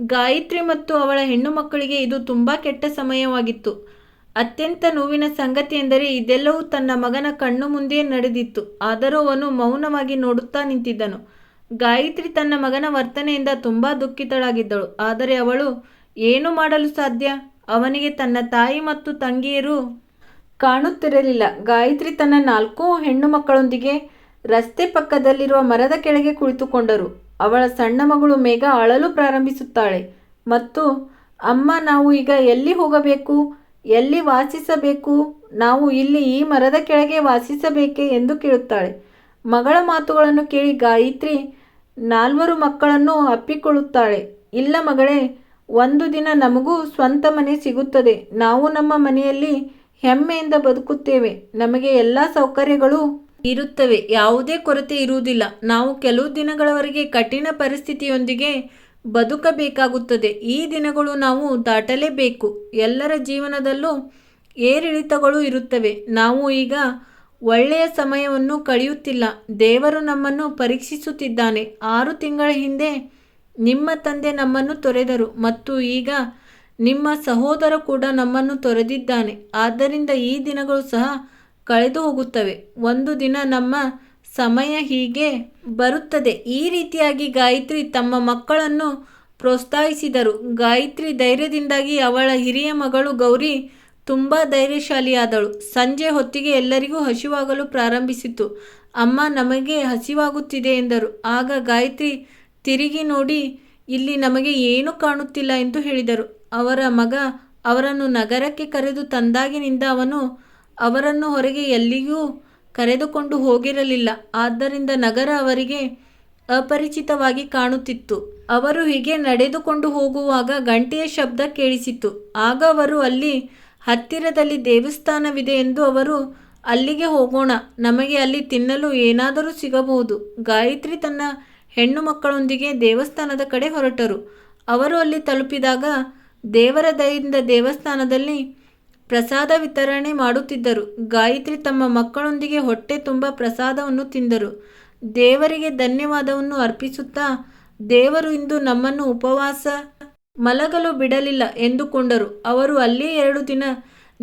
ಗಾಯತ್ರಿ ಮತ್ತು ಅವಳ ಹೆಣ್ಣು ಮಕ್ಕಳಿಗೆ ಇದು ತುಂಬ ಕೆಟ್ಟ ಸಮಯವಾಗಿತ್ತು. ಅತ್ಯಂತ ನೋವಿನ ಸಂಗತಿ ಎಂದರೆ ಇದೆಲ್ಲವೂ ತನ್ನ ಮಗನ ಕಣ್ಣು ಮುಂದೆಯೇ ನಡೆದಿತ್ತು. ಆದರೂ ಅವನು ಮೌನವಾಗಿ ನೋಡುತ್ತಾ ನಿಂತಿದ್ದನು. ಗಾಯತ್ರಿ ತನ್ನ ಮಗನ ವರ್ತನೆಯಿಂದ ತುಂಬ ದುಃಖಿತಳಾಗಿದ್ದಳು. ಆದರೆ ಅವಳು ಏನು ಮಾಡಲು ಸಾಧ್ಯ? ಅವನಿಗೆ ತನ್ನ ತಾಯಿ ಮತ್ತು ತಂಗಿಯರು ಕಾಣುತ್ತಿರಲಿಲ್ಲ. ಗಾಯತ್ರಿ ತನ್ನ ನಾಲ್ಕು ಹೆಣ್ಣು ಮಕ್ಕಳೊಂದಿಗೆ ರಸ್ತೆ ಪಕ್ಕದಲ್ಲಿರುವ ಮರದ ಕೆಳಗೆ ಕುಳಿತುಕೊಂಡರು. ಅವಳ ಸಣ್ಣ ಮಗಳು ಮೇಘ ಅಳಲು ಪ್ರಾರಂಭಿಸುತ್ತಾಳೆ ಮತ್ತು, ಅಮ್ಮ, ನಾವು ಈಗ ಎಲ್ಲಿ ಹೋಗಬೇಕು? ಎಲ್ಲಿ ವಾಸಿಸಬೇಕು? ನಾವು ಇಲ್ಲಿ ಈ ಮರದ ಕೆಳಗೆ ವಾಸಿಸಬೇಕೆ? ಎಂದು ಕೇಳುತ್ತಾಳೆ. ಮಗಳ ಮಾತುಗಳನ್ನು ಕೇಳಿ ಗಾಯತ್ರಿ ನಾಲ್ವರು ಮಕ್ಕಳನ್ನು ಅಪ್ಪಿಕೊಳ್ಳುತ್ತಾಳೆ. ಇಲ್ಲ ಮಗಳೇ, ಒಂದು ದಿನ ನಮಗೂ ಸ್ವಂತ ಮನೆ ಸಿಗುತ್ತದೆ. ನಾವು ನಮ್ಮ ಮನೆಯಲ್ಲಿ ಹೆಮ್ಮೆಯಿಂದ ಬದುಕುತ್ತೇವೆ. ನಮಗೆ ಎಲ್ಲ ಸೌಕರ್ಯಗಳು ಇರುತ್ತವೆ. ಯಾವುದೇ ಕೊರತೆ ಇರುವುದಿಲ್ಲ. ನಾವು ಕೆಲವು ದಿನಗಳವರೆಗೆ ಕಠಿಣ ಪರಿಸ್ಥಿತಿಯೊಂದಿಗೆ ಬದುಕಬೇಕಾಗುತ್ತದೆ. ಈ ದಿನಗಳು ನಾವು ದಾಟಲೇಬೇಕು. ಎಲ್ಲರ ಜೀವನದಲ್ಲೂ ಏರಿಳಿತಗಳು ಇರುತ್ತವೆ. ನಾವು ಈಗ ಒಳ್ಳೆಯ ಸಮಯವನ್ನು ಕಳೆಯುತ್ತಿಲ್ಲ. ದೇವರು ನಮ್ಮನ್ನು ಪರೀಕ್ಷಿಸುತ್ತಿದ್ದಾನೆ. ಆರು ತಿಂಗಳ ಹಿಂದೆ ನಿಮ್ಮ ತಂದೆ ನಮ್ಮನ್ನು ತೊರೆದರು ಮತ್ತು ಈಗ ನಿಮ್ಮ ಸಹೋದರ ಕೂಡ ನಮ್ಮನ್ನು ತೊರೆದಿದ್ದಾನೆ. ಆದ್ದರಿಂದ ಈ ದಿನಗಳು ಸಹ ಕಳೆದು ಹೋಗುತ್ತವೆ. ಒಂದು ದಿನ ನಮ್ಮ ಸಮಯ ಹೀಗೆ ಬರುತ್ತದೆ. ಈ ರೀತಿಯಾಗಿ ಗಾಯತ್ರಿ ತಮ್ಮ ಮಕ್ಕಳನ್ನು ಪ್ರೋತ್ಸಾಹಿಸಿದರು. ಗಾಯತ್ರಿ ಧೈರ್ಯದಿಂದಾಗಿ ಅವಳ ಹಿರಿಯ ಮಗಳು ಗೌರಿ ತುಂಬ ಧೈರ್ಯಶಾಲಿಯಾದಳು. ಸಂಜೆ ಹೊತ್ತಿಗೆ ಎಲ್ಲರಿಗೂ ಹಸಿವಾಗಲು ಪ್ರಾರಂಭಿಸಿತು. ಅಮ್ಮ ನಮಗೆ ಹಸಿವಾಗುತ್ತಿದೆ ಎಂದರು. ಆಗ ಗಾಯತ್ರಿ ತಿರುಗಿ ನೋಡಿ, ಇಲ್ಲಿ ನಮಗೆ ಏನೂ ಕಾಣುತ್ತಿಲ್ಲ ಎಂದು ಹೇಳಿದರು. ಅವರ ಮಗ ಅವರನ್ನು ನಗರಕ್ಕೆ ಕರೆದು ತಂದಾಗಿನಿಂದ ಅವನು ಅವರನ್ನು ಹೊರಗೆ ಎಲ್ಲಿಯೂ ಕರೆದುಕೊಂಡು ಹೋಗಿರಲಿಲ್ಲ. ಆದ್ದರಿಂದ ನಗರ ಅವರಿಗೆ ಅಪರಿಚಿತವಾಗಿ ಕಾಣುತ್ತಿತ್ತು. ಅವರು ಹೀಗೆ ನಡೆದುಕೊಂಡು ಹೋಗುವಾಗ ಗಂಟೆಯ ಶಬ್ದ ಕೇಳಿಸಿತು. ಆಗ ಅವರು ಅಲ್ಲಿ ಹತ್ತಿರದಲ್ಲಿ ದೇವಸ್ಥಾನವಿದೆ ಎಂದು ಅವರು, ಅಲ್ಲಿಗೆ ಹೋಗೋಣ, ನಮಗೆ ಅಲ್ಲಿ ತಿನ್ನಲು ಏನಾದರೂ ಸಿಗಬಹುದು. ಗಾಯತ್ರಿ ತನ್ನ ಹೆಣ್ಣು ಮಕ್ಕಳೊಂದಿಗೆ ದೇವಸ್ಥಾನದ ಕಡೆ ಹೊರಟರು. ಅವರು ಅಲ್ಲಿ ತಲುಪಿದಾಗ ದೇವರ ದಯಿಂದ ದೇವಸ್ಥಾನದಲ್ಲಿ ಪ್ರಸಾದ ವಿತರಣೆ ಮಾಡುತ್ತಿದ್ದರು. ಗಾಯತ್ರಿ ತಮ್ಮ ಮಕ್ಕಳೊಂದಿಗೆ ಹೊಟ್ಟೆ ತುಂಬ ಪ್ರಸಾದವನ್ನು ತಿಂದರು. ದೇವರಿಗೆ ಧನ್ಯವಾದವನ್ನು ಅರ್ಪಿಸುತ್ತಾ, ದೇವರು ಇಂದು ನಮ್ಮನ್ನು ಉಪವಾಸ ಮಲಗಲು ಬಿಡಲಿಲ್ಲ ಎಂದುಕೊಂಡರು. ಅವರು ಅಲ್ಲೇ ಎರಡು ದಿನ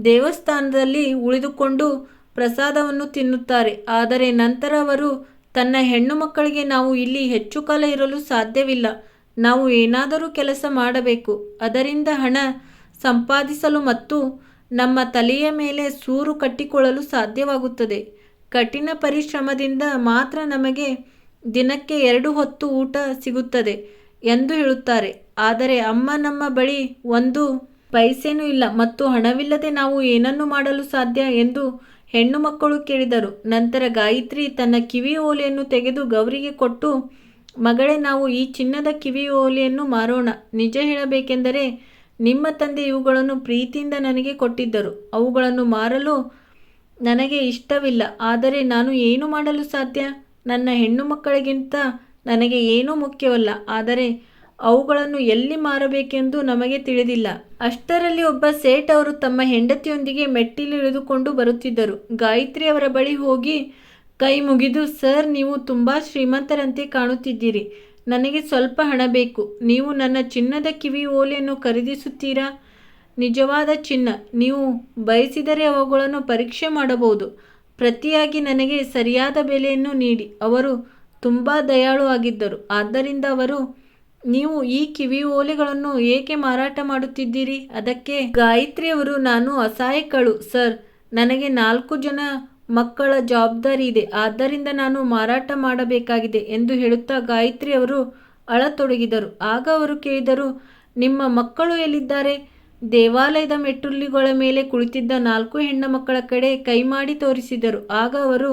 ದೇವಸ್ಥಾನದಲ್ಲಿ ಉಳಿದುಕೊಂಡು ಪ್ರಸಾದವನ್ನು ತಿನ್ನುತ್ತಾರೆ. ಆದರೆ ನಂತರ ಅವರು, ತನ್ನ ಹೆಣ್ಣು ಮಕ್ಕಳಿಗೆ ನಾವು ಇಲ್ಲಿ ಹೆಚ್ಚು ಕಾಲ ಇರಲು ಸಾಧ್ಯವಿಲ್ಲ. ನಾವು ಏನಾದರೂ ಕೆಲಸ ಮಾಡಬೇಕು. ಅದರಿಂದ ಹಣ ಸಂಪಾದಿಸಲು ಮತ್ತು ನಮ್ಮ ತಲೆಯ ಮೇಲೆ ಸೂರು ಕಟ್ಟಿಕೊಳ್ಳಲು ಸಾಧ್ಯವಾಗುತ್ತದೆ. ಕಠಿಣ ಪರಿಶ್ರಮದಿಂದ ಮಾತ್ರ ನಮಗೆ ದಿನಕ್ಕೆ ಎರಡು ಹೊತ್ತು ಊಟ ಸಿಗುತ್ತದೆ ಎಂದು ಹೇಳುತ್ತಾರೆ. ಆದರೆ ಅಮ್ಮ ನಮ್ಮ ಬಳಿ ಒಂದು ಪೈಸೆನೂ ಇಲ್ಲ ಮತ್ತು ಹಣವಿಲ್ಲದೆ ನಾವು ಏನನ್ನು ಮಾಡಲು ಸಾಧ್ಯ ಎಂದು ಹೆಣ್ಣು ಮಕ್ಕಳು ಕೇಳಿದರು. ನಂತರ ಗಾಯತ್ರಿ ತನ್ನ ಕಿವಿ ಓಲೆಯನ್ನು ತೆಗೆದು ಗೌರಿಗೆ ಕೊಟ್ಟು, ಮಗಳೇ, ನಾವು ಈ ಚಿನ್ನದ ಕಿವಿ ಓಲೆಯನ್ನು ಮಾರೋಣ. ನಿಜ ಹೇಳಬೇಕೆಂದರೆ ನಿಮ್ಮ ತಂದೆ ಇವುಗಳನ್ನು ಪ್ರೀತಿಯಿಂದ ನನಗೆ ಕೊಟ್ಟಿದ್ದರು. ಅವುಗಳನ್ನು ಮಾರಲು ನನಗೆ ಇಷ್ಟವಿಲ್ಲ. ಆದರೆ ನಾನು ಏನು ಮಾಡಲು ಸಾಧ್ಯ? ನನ್ನ ಹೆಣ್ಣು ಮಕ್ಕಳಿಗಿಂತ ನನಗೆ ಏನೂ ಮುಖ್ಯವಲ್ಲ. ಆದರೆ ಅವುಗಳನ್ನು ಎಲ್ಲಿ ಮಾರಬೇಕೆಂದು ನಮಗೆ ತಿಳಿದಿಲ್ಲ. ಅಷ್ಟರಲ್ಲಿ ಒಬ್ಬ ಸೇಠ್ ಅವರು ತಮ್ಮ ಹೆಂಡತಿಯೊಂದಿಗೆ ಮೆಟ್ಟಿಲಿಳಿದುಕೊಂಡು ಬರುತ್ತಿದ್ದರು. ಗಾಯತ್ರಿ ಅವರ ಬಳಿ ಹೋಗಿ, ಕೈ ಮುಗಿದು, ಸರ್, ನೀವು ತುಂಬ ಶ್ರೀಮಂತರಂತೆ ಕಾಣುತ್ತಿದ್ದೀರಿ. ನನಗೆ ಸ್ವಲ್ಪ ಹಣ ಬೇಕು. ನೀವು ನನ್ನ ಚಿನ್ನದ ಕಿವಿ ಓಲೆಯನ್ನು ಖರೀದಿಸುತ್ತೀರಾ? ನಿಜವಾದ ಚಿನ್ನ. ನೀವು ಬಯಸಿದರೆ ಅವುಗಳನ್ನು ಪರೀಕ್ಷೆ ಮಾಡಬಹುದು. ಪ್ರತಿಯಾಗಿ ನನಗೆ ಸರಿಯಾದ ಬೆಲೆಯನ್ನು ನೀಡಿ. ಅವರು ತುಂಬ ದಯಾಳು ಆಗಿದ್ದರು. ಆದ್ದರಿಂದ ಅವರು ನೀವು ಈ ಕಿವಿ ಓಲೆಗಳನ್ನು ಏಕೆ ಮಾರಾಟ ಮಾಡುತ್ತಿದ್ದೀರಿ? ಅದಕ್ಕೆ ಗಾಯತ್ರಿಯವರು, ನಾನು ಅಸಹಾಯಕಳು, ಸರ್. ನನಗೆ ನಾಲ್ಕು ಜನ ಮಕ್ಕಳ ಜವಾಬ್ದಾರಿ ಇದೆ. ಆದ್ದರಿಂದ ನಾನು ಮಾರಾಟ ಮಾಡಬೇಕಾಗಿದೆ ಎಂದು ಹೇಳುತ್ತಾ ಗಾಯತ್ರಿ ಅವರು ಅಳತೊಡಗಿದರು. ಆಗ ಅವರು ಕೇಳಿದರು, ನಿಮ್ಮ ಮಕ್ಕಳು ಎಲ್ಲಿದ್ದಾರೆ? ದೇವಾಲಯದ ಮೆಟ್ಟುಲಿಗಳ ಮೇಲೆ ಕುಳಿತಿದ್ದ ನಾಲ್ಕು ಹೆಣ್ಣು ಮಕ್ಕಳ ಕಡೆ ಕೈ ಮಾಡಿ ತೋರಿಸಿದರು. ಆಗ ಅವರು,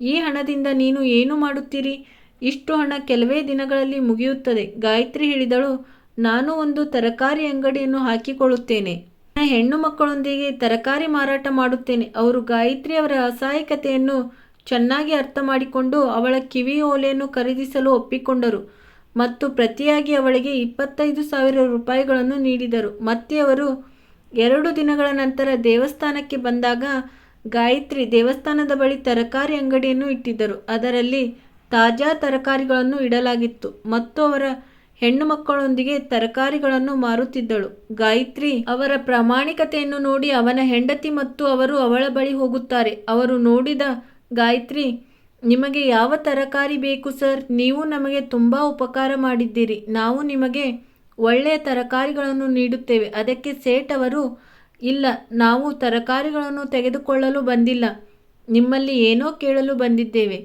ಈ ಹಣದಿಂದ ನೀನು ಏನು ಮಾಡುತ್ತೀರಿ? ಇಷ್ಟು ಹಣ ಕೆಲವೇ ದಿನಗಳಲ್ಲಿ ಮುಗಿಯುತ್ತದೆ. ಗಾಯತ್ರಿ ಹೇಳಿದಳು, ನಾನು ಒಂದು ತರಕಾರಿ ಅಂಗಡಿಯನ್ನು ಹಾಕಿಕೊಳ್ಳುತ್ತೇನೆ. ನನ್ನ ಹೆಣ್ಣು ಮಕ್ಕಳೊಂದಿಗೆ ತರಕಾರಿ ಮಾರಾಟ ಮಾಡುತ್ತೇನೆ. ಅವರು ಗಾಯತ್ರಿ ಅವರ ಅಸಹಾಯಕತೆಯನ್ನು ಚೆನ್ನಾಗಿ ಅರ್ಥ ಮಾಡಿಕೊಂಡು ಅವಳ ಕಿವಿ ಓಲೆಯನ್ನು ಖರೀದಿಸಲು ಒಪ್ಪಿಕೊಂಡರು ಮತ್ತು ಪ್ರತಿಯಾಗಿ ಅವಳಿಗೆ ಇಪ್ಪತ್ತೈದು ಸಾವಿರ ರೂಪಾಯಿಗಳನ್ನು ನೀಡಿದರು. ಮತ್ತೆ ಅವರು ಎರಡು ದಿನಗಳ ನಂತರ ದೇವಸ್ಥಾನಕ್ಕೆ ಬಂದಾಗ ಗಾಯತ್ರಿ ದೇವಸ್ಥಾನದ ಬಳಿ ತರಕಾರಿ ಅಂಗಡಿಯನ್ನು ಇಟ್ಟಿದ್ದರು. ಅದರಲ್ಲಿ ತಾಜಾ ತರಕಾರಿಗಳನ್ನು ಇಡಲಾಗಿತ್ತು. ಮತ್ತು ಅವರ ಹೆಣ್ಣು ಮಕ್ಕಳೊಂದಿಗೆ ತರಕಾರಿಗಳನ್ನು ಮಾರುತ್ತಿದ್ದಳು. ಗಾಯತ್ರಿ ಅವರ ಪ್ರಾಮಾಣಿಕತೆಯನ್ನು ನೋಡಿ ಅವನ ಹೆಂಡತಿ ಮತ್ತು ಅವರು ಅವಳ ಬಳಿ ಹೋಗುತ್ತಾರೆ. ಅವರು ನೋಡಿದ ಗಾಯತ್ರಿ, ನಿಮಗೆ ಯಾವ ತರಕಾರಿ ಬೇಕು ಸರ್? ನೀವು ನಮಗೆ ತುಂಬ ಉಪಕಾರ ಮಾಡಿದ್ದೀರಿ. ನಾವು ನಿಮಗೆ ಒಳ್ಳೆಯ ತರಕಾರಿಗಳನ್ನು ನೀಡುತ್ತೇವೆ. ಅದಕ್ಕೆ ಸೇಟ್ ಅವರು, ಇಲ್ಲ, ನಾವು ತರಕಾರಿಗಳನ್ನು ತೆಗೆದುಕೊಳ್ಳಲು ಬಂದಿಲ್ಲ. ನಿಮ್ಮಲ್ಲಿ ಏನೋ ಕೇಳಲು ಬಂದಿದ್ದೇವೆ.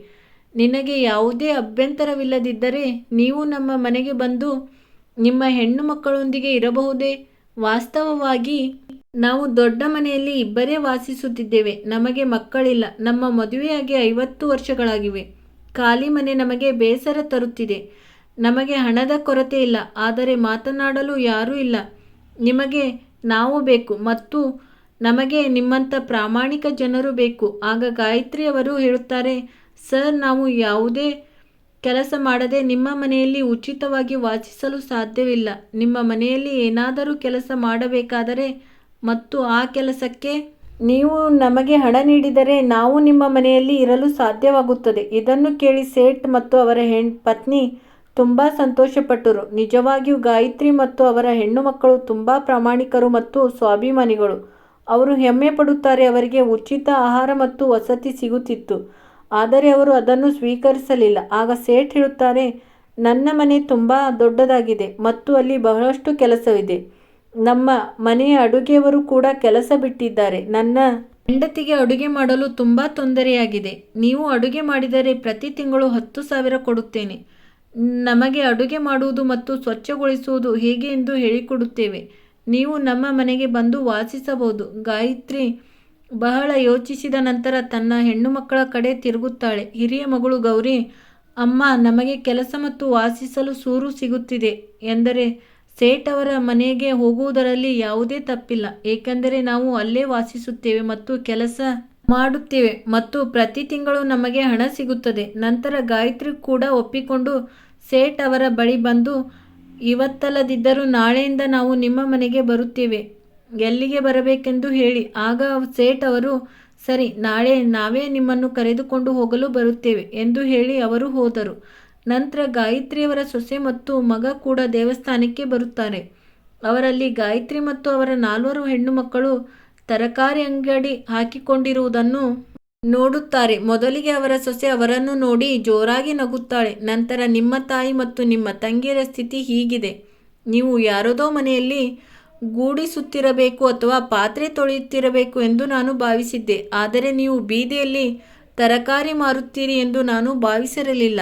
ನಿನಗೆ ಯಾವುದೇ ಅಭ್ಯಂತರವಿಲ್ಲದಿದ್ದರೆ ನೀವು ನಮ್ಮ ಮನೆಗೆ ಬಂದು ನಿಮ್ಮ ಹೆಣ್ಣು ಮಕ್ಕಳೊಂದಿಗೆ ಇರಬಹುದೇ? ವಾಸ್ತವವಾಗಿ ನಾವು ದೊಡ್ಡ ಮನೆಯಲ್ಲಿ ಇಬ್ಬರೇ ವಾಸಿಸುತ್ತಿದ್ದೇವೆ. ನಮಗೆ ಮಕ್ಕಳಿಲ್ಲ. ನಮ್ಮ ಮದುವೆಯಾಗಿ ಐವತ್ತು ವರ್ಷಗಳಾಗಿವೆ. ಖಾಲಿ ಮನೆ ನಮಗೆ ಬೇಸರ ತರುತ್ತಿದೆ. ನಮಗೆ ಹಣದ ಕೊರತೆ ಇಲ್ಲ. ಆದರೆ ಮಾತನಾಡಲು ಯಾರೂ ಇಲ್ಲ. ನಿಮಗೆ ನಾವು ಬೇಕು ಮತ್ತು ನಮಗೆ ನಿಮ್ಮಂಥ ಪ್ರಾಮಾಣಿಕ ಜನರು ಬೇಕು. ಆಗ ಗಾಯತ್ರಿಯವರು ಹೇಳುತ್ತಾರೆ ಸರ್, ನಾವು ಯಾವುದೇ ಕೆಲಸ ಮಾಡದೆ ನಿಮ್ಮ ಮನೆಯಲ್ಲಿ ಉಚಿತವಾಗಿ ವಾಸಿಸಲು ಸಾಧ್ಯವಿಲ್ಲ. ನಿಮ್ಮ ಮನೆಯಲ್ಲಿ ಏನಾದರೂ ಕೆಲಸ ಮಾಡಬೇಕಾದರೆ ಮತ್ತು ಆ ಕೆಲಸಕ್ಕೆ ನೀವು ನಮಗೆ ಹಣ ನೀಡಿದರೆ ನಾವು ನಿಮ್ಮ ಮನೆಯಲ್ಲಿ ಇರಲು ಸಾಧ್ಯವಾಗುತ್ತದೆ. ಇದನ್ನು ಕೇಳಿ ಸೇಠ್ ಮತ್ತು ಅವರ ಹೆಣ್, ಪತ್ನಿ ತುಂಬ ಸಂತೋಷಪಟ್ಟರು. ನಿಜವಾಗಿಯೂ ಗಾಯತ್ರಿ ಮತ್ತು ಅವರ ಹೆಣ್ಣು ಮಕ್ಕಳು ತುಂಬ ಪ್ರಾಮಾಣಿಕರು ಮತ್ತು ಸ್ವಾಭಿಮಾನಿಗಳು. ಅವರು ಹೆಮ್ಮೆ ಪಡುತ್ತಾರೆ ಅವರಿಗೆ ಉಚಿತ ಆಹಾರ ಮತ್ತು ವಸತಿ ಸಿಗುತ್ತಿತ್ತು. ಆದರೆ ಅವರು ಅದನ್ನು ಸ್ವೀಕರಿಸಲಿಲ್ಲ. ಆಗ ಸೇಠ್ ಹೇಳುತ್ತಾರೆ ನನ್ನ ಮನೆ ತುಂಬ ದೊಡ್ಡದಾಗಿದೆ ಮತ್ತು ಅಲ್ಲಿ ಬಹಳಷ್ಟು ಕೆಲಸವಿದೆ. ನಮ್ಮ ಮನೆಯ ಅಡುಗೆಯವರು ಕೂಡ ಕೆಲಸ ಬಿಟ್ಟಿದ್ದಾರೆ. ನನ್ನ ಹೆಂಡತಿಗೆ ಅಡುಗೆ ಮಾಡಲು ತುಂಬ ತೊಂದರೆಯಾಗಿದೆ. ನೀವು ಅಡುಗೆ ಮಾಡಿದರೆ ಪ್ರತಿ ತಿಂಗಳು ಹತ್ತು ಸಾವಿರ ಕೊಡುತ್ತೇನೆ. ನಮಗೆ ಅಡುಗೆ ಮಾಡುವುದು ಮತ್ತು ಸ್ವಚ್ಛಗೊಳಿಸುವುದು ಹೇಗೆ ಎಂದು ಹೇಳಿಕೊಡುತ್ತೇವೆ. ನೀವು ನಮ್ಮ ಮನೆಗೆ ಬಂದು ವಾಸಿಸಬಹುದು. ಗಾಯತ್ರಿ ಬಹಳ ಯೋಚಿಸಿದ ನಂತರ ತನ್ನ ಹೆಣ್ಣು ಮಕ್ಕಳ ಕಡೆ ತಿರುಗುತ್ತಾಳೆ. ಹಿರಿಯ ಮಗಳು, ಗೌರಿ, ಅಮ್ಮ, ನಮಗೆ ಕೆಲಸ ಮತ್ತು ವಾಸಿಸಲು ಸೂರು ಸಿಗುತ್ತಿದೆ. ಎಂದರೆ ಸೇಠ್ ಅವರ ಮನೆಗೆ ಹೋಗುವುದರಲ್ಲಿ ಯಾವುದೇ ತಪ್ಪಿಲ್ಲ. ಏಕೆಂದರೆ ನಾವು ಅಲ್ಲೇ ವಾಸಿಸುತ್ತೇವೆ ಮತ್ತು ಕೆಲಸ ಮಾಡುತ್ತೇವೆ ಮತ್ತು ಪ್ರತಿ ತಿಂಗಳು ನಮಗೆ ಹಣ ಸಿಗುತ್ತದೆ. ನಂತರ ಗಾಯತ್ರಿ ಕೂಡ ಒಪ್ಪಿಕೊಂಡು ಸೇಠ್ ಅವರ ಬಳಿ ಬಂದು, ಇವತ್ತಲ್ಲದಿದ್ದರೂ ನಾಳೆಯಿಂದ ನಾವು ನಿಮ್ಮ ಮನೆಗೆ ಬರುತ್ತೇವೆ. ಎಲ್ಲಿಗೆ ಬರಬೇಕೆಂದು ಹೇಳಿ. ಆಗ ಸೇಠ್ ಅವರು, ಸರಿ, ನಾಳೆ ನಾವೇ ನಿಮ್ಮನ್ನು ಕರೆದುಕೊಂಡು ಹೋಗಲು ಬರುತ್ತೇವೆ ಎಂದು ಹೇಳಿ ಅವರು ಹೋದರು. ನಂತರ ಗಾಯತ್ರಿಯವರ ಸೊಸೆ ಮತ್ತು ಮಗ ಕೂಡ ದೇವಸ್ಥಾನಕ್ಕೆ ಬರುತ್ತಾರೆ. ಅವರಲ್ಲಿ ಗಾಯತ್ರಿ ಮತ್ತು ಅವರ ನಾಲ್ವರು ಹೆಣ್ಣು ಮಕ್ಕಳು ತರಕಾರಿ ಅಂಗಡಿ ಹಾಕಿಕೊಂಡಿರುವುದನ್ನು ನೋಡುತ್ತಾರೆ. ಮೊದಲಿಗೆ ಅವರ ಸೊಸೆ ಅವರನ್ನು ನೋಡಿ ಜೋರಾಗಿ ನಗುತ್ತಾಳೆ. ನಂತರ, ನಿಮ್ಮ ತಾಯಿ ಮತ್ತು ನಿಮ್ಮ ತಂಗಿಯರ ಸ್ಥಿತಿ ಹೀಗಿದೆ. ನೀವು ಯಾರದೋ ಮನೆಯಲ್ಲಿ ಗೂಡಿಸುತ್ತಿರಬೇಕು ಅಥವಾ ಪಾತ್ರೆ ತೊಳೆಯುತ್ತಿರಬೇಕು ಎಂದು ನಾನು ಭಾವಿಸಿದ್ದೆ. ಆದರೆ ನೀವು ಬೀದಿಯಲ್ಲಿ ತರಕಾರಿ ಮಾರುತ್ತೀರಿ ಎಂದು ನಾನು ಭಾವಿಸಿರಲಿಲ್ಲ.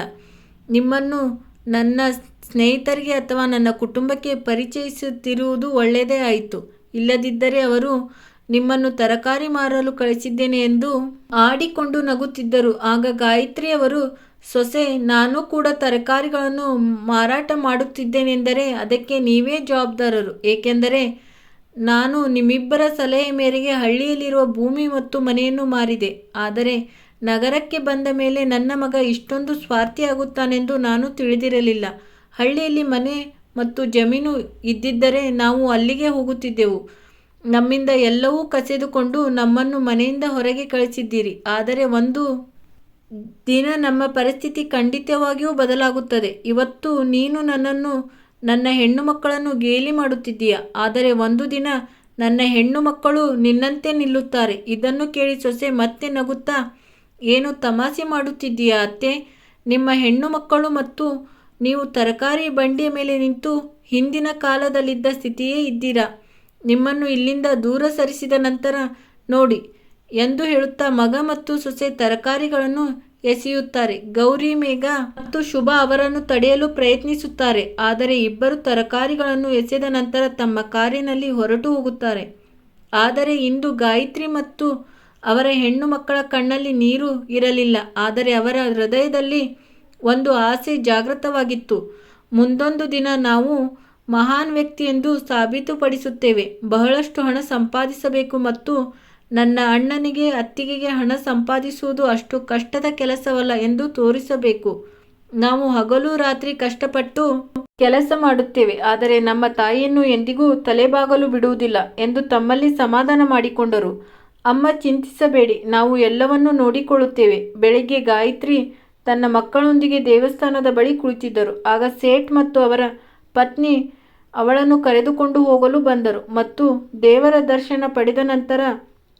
ನಿಮ್ಮನ್ನು ನನ್ನ ಸ್ನೇಹಿತರಿಗೆ ಅಥವಾ ನನ್ನ ಕುಟುಂಬಕ್ಕೆ ಪರಿಚಯಿಸುತ್ತಿರುವುದು ಒಳ್ಳೆಯದೇ ಆಯಿತು. ಇಲ್ಲದಿದ್ದರೆ ಅವರು ನಿಮ್ಮನ್ನು ತರಕಾರಿ ಮಾರಲು ಕಳಿಸಿದ್ದೇನೆ ಎಂದು ಆಡಿಕೊಂಡು ನಗುತ್ತಿದ್ದರು. ಆಗ ಗಾಯತ್ರಿ ಅವರು ಸೊಸೆ, ನಾನು ಕೂಡ ತರಕಾರಿಗಳನ್ನು ಮಾರಾಟ ಮಾಡುತ್ತಿದ್ದೇನೆಂದರೆ ಅದಕ್ಕೆ ನೀವೇ ಜವಾಬ್ದಾರರು. ಏಕೆಂದರೆ ನಾನು ನಿಮ್ಮಿಬ್ಬರ ಸಲಹೆ ಮೇರೆಗೆ ಹಳ್ಳಿಯಲ್ಲಿರುವ ಭೂಮಿ ಮತ್ತು ಮನೆಯನ್ನು ಮಾರಿದೆ. ಆದರೆ ನಗರಕ್ಕೆ ಬಂದ ಮೇಲೆ ನನ್ನ ಮಗ ಇಷ್ಟೊಂದು ಸ್ವಾರ್ಥಿಯಾಗುತ್ತಾನೆಂದು ನಾನು ತಿಳಿದಿರಲಿಲ್ಲ. ಹಳ್ಳಿಯಲ್ಲಿ ಮನೆ ಮತ್ತು ಜಮೀನು ಇದ್ದಿದ್ದರೆ ನಾವು ಅಲ್ಲಿಗೆ ಹೋಗುತ್ತಿದ್ದೆವು. ನಮ್ಮಿಂದ ಎಲ್ಲವೂ ಕಸಿದುಕೊಂಡು ನಮ್ಮನ್ನು ಮನೆಯಿಂದ ಹೊರಗೆ ಕಳಿಸಿದ್ದೀರಿ. ಆದರೆ ಒಂದು ದಿನ ನಮ್ಮ ಪರಿಸ್ಥಿತಿ ಖಂಡಿತವಾಗಿಯೂ ಬದಲಾಗುತ್ತದೆ. ಇವತ್ತು ನೀನು ನನ್ನನ್ನು, ನನ್ನ ಹೆಣ್ಣು ಮಕ್ಕಳನ್ನು ಗೇಲಿ ಮಾಡುತ್ತಿದ್ದೀಯ. ಆದರೆ ಒಂದು ದಿನ ನನ್ನ ಹೆಣ್ಣು ಮಕ್ಕಳು ನಿನ್ನಂತೆ ನಿಲ್ಲುತ್ತಾರೆ. ಇದನ್ನು ಕೇಳಿ ಸೊಸೆ ಮತ್ತೆ ನಗುತ್ತಾ, ಏನು ತಮಾಷೆ ಮಾಡುತ್ತಿದ್ದೀಯಾ ಅತ್ತೆ? ನಿಮ್ಮ ಹೆಣ್ಣು ಮಕ್ಕಳು ಮತ್ತು ನೀವು ತರಕಾರಿ ಬಂಡಿಯ ಮೇಲೆ ನಿಂತು ಹಿಂದಿನ ಕಾಲದಲ್ಲಿದ್ದ ಸ್ಥಿತಿಯೇ ಇದ್ದೀರಾ? ನಿಮ್ಮನ್ನು ಇಲ್ಲಿಂದ ದೂರ ಸರಿಸಿದ ನಂತರ ನೋಡಿ. ಎಂದು ಹೇಳುತ್ತಾ ಮಗ ಮತ್ತು ಸೊಸೆ ತರಕಾರಿಗಳನ್ನು ಎಸೆಯುತ್ತಾರೆ. ಗೌರಿ, ಮೇಘ ಮತ್ತು ಶುಭ ಅವರನ್ನು ತಡೆಯಲು ಪ್ರಯತ್ನಿಸುತ್ತಾರೆ. ಆದರೆ ಇಬ್ಬರು ತರಕಾರಿಗಳನ್ನು ಎಸೆದ ನಂತರ ತಮ್ಮ ಕಾರಿನಲ್ಲಿ ಹೊರಟು ಹೋಗುತ್ತಾರೆ. ಆದರೆ ಇಂದು ಗಾಯತ್ರಿ ಮತ್ತು ಅವರ ಹೆಣ್ಣು ಮಕ್ಕಳ ಕಣ್ಣಲ್ಲಿ ನೀರು ಇರಲಿಲ್ಲ. ಆದರೆ ಅವರ ಹೃದಯದಲ್ಲಿ ಒಂದು ಆಸೆ ಜಾಗೃತವಾಗಿತ್ತು. ಮುಂದೊಂದು ದಿನ ನಾವು ಮಹಾನ್ ವ್ಯಕ್ತಿ ಎಂದು ಸಾಬೀತುಪಡಿಸುತ್ತೇವೆ. ಬಹಳಷ್ಟು ಹಣ ಸಂಪಾದಿಸಬೇಕು ಮತ್ತು ನನ್ನ ಅಣ್ಣನಿಗೆ ಅತ್ತಿಗೆಗೆ ಹಣ ಸಂಪಾದಿಸುವುದು ಅಷ್ಟು ಕಷ್ಟದ ಕೆಲಸವಲ್ಲ ಎಂದು ತೋರಿಸಬೇಕು. ನಾವು ಹಗಲು ರಾತ್ರಿ ಕಷ್ಟಪಟ್ಟು ಕೆಲಸ ಮಾಡುತ್ತೇವೆ, ಆದರೆ ನಮ್ಮ ತಾಯಿಯನ್ನು ಎಂದಿಗೂ ತಲೆಬಾಗಲು ಬಿಡುವುದಿಲ್ಲ ಎಂದು ತಮ್ಮಲ್ಲಿ ಸಮಾಧಾನ ಮಾಡಿಕೊಂಡರು. ಅಮ್ಮ, ಚಿಂತಿಸಬೇಡಿ, ನಾವು ಎಲ್ಲವನ್ನೂ ನೋಡಿಕೊಳ್ಳುತ್ತೇವೆ. ಬೆಳಿಗ್ಗೆ ಗಾಯತ್ರಿ ತನ್ನ ಮಕ್ಕಳೊಂದಿಗೆ ದೇವಸ್ಥಾನದ ಬಳಿ ಕುಳಿತಿದ್ದರು. ಆಗ ಸೇಠ್ ಮತ್ತು ಅವರ ಪತ್ನಿ ಅವಳನ್ನು ಕರೆದುಕೊಂಡು ಹೋಗಲು ಬಂದರು ಮತ್ತು ದೇವರ ದರ್ಶನ ಪಡೆದ ನಂತರ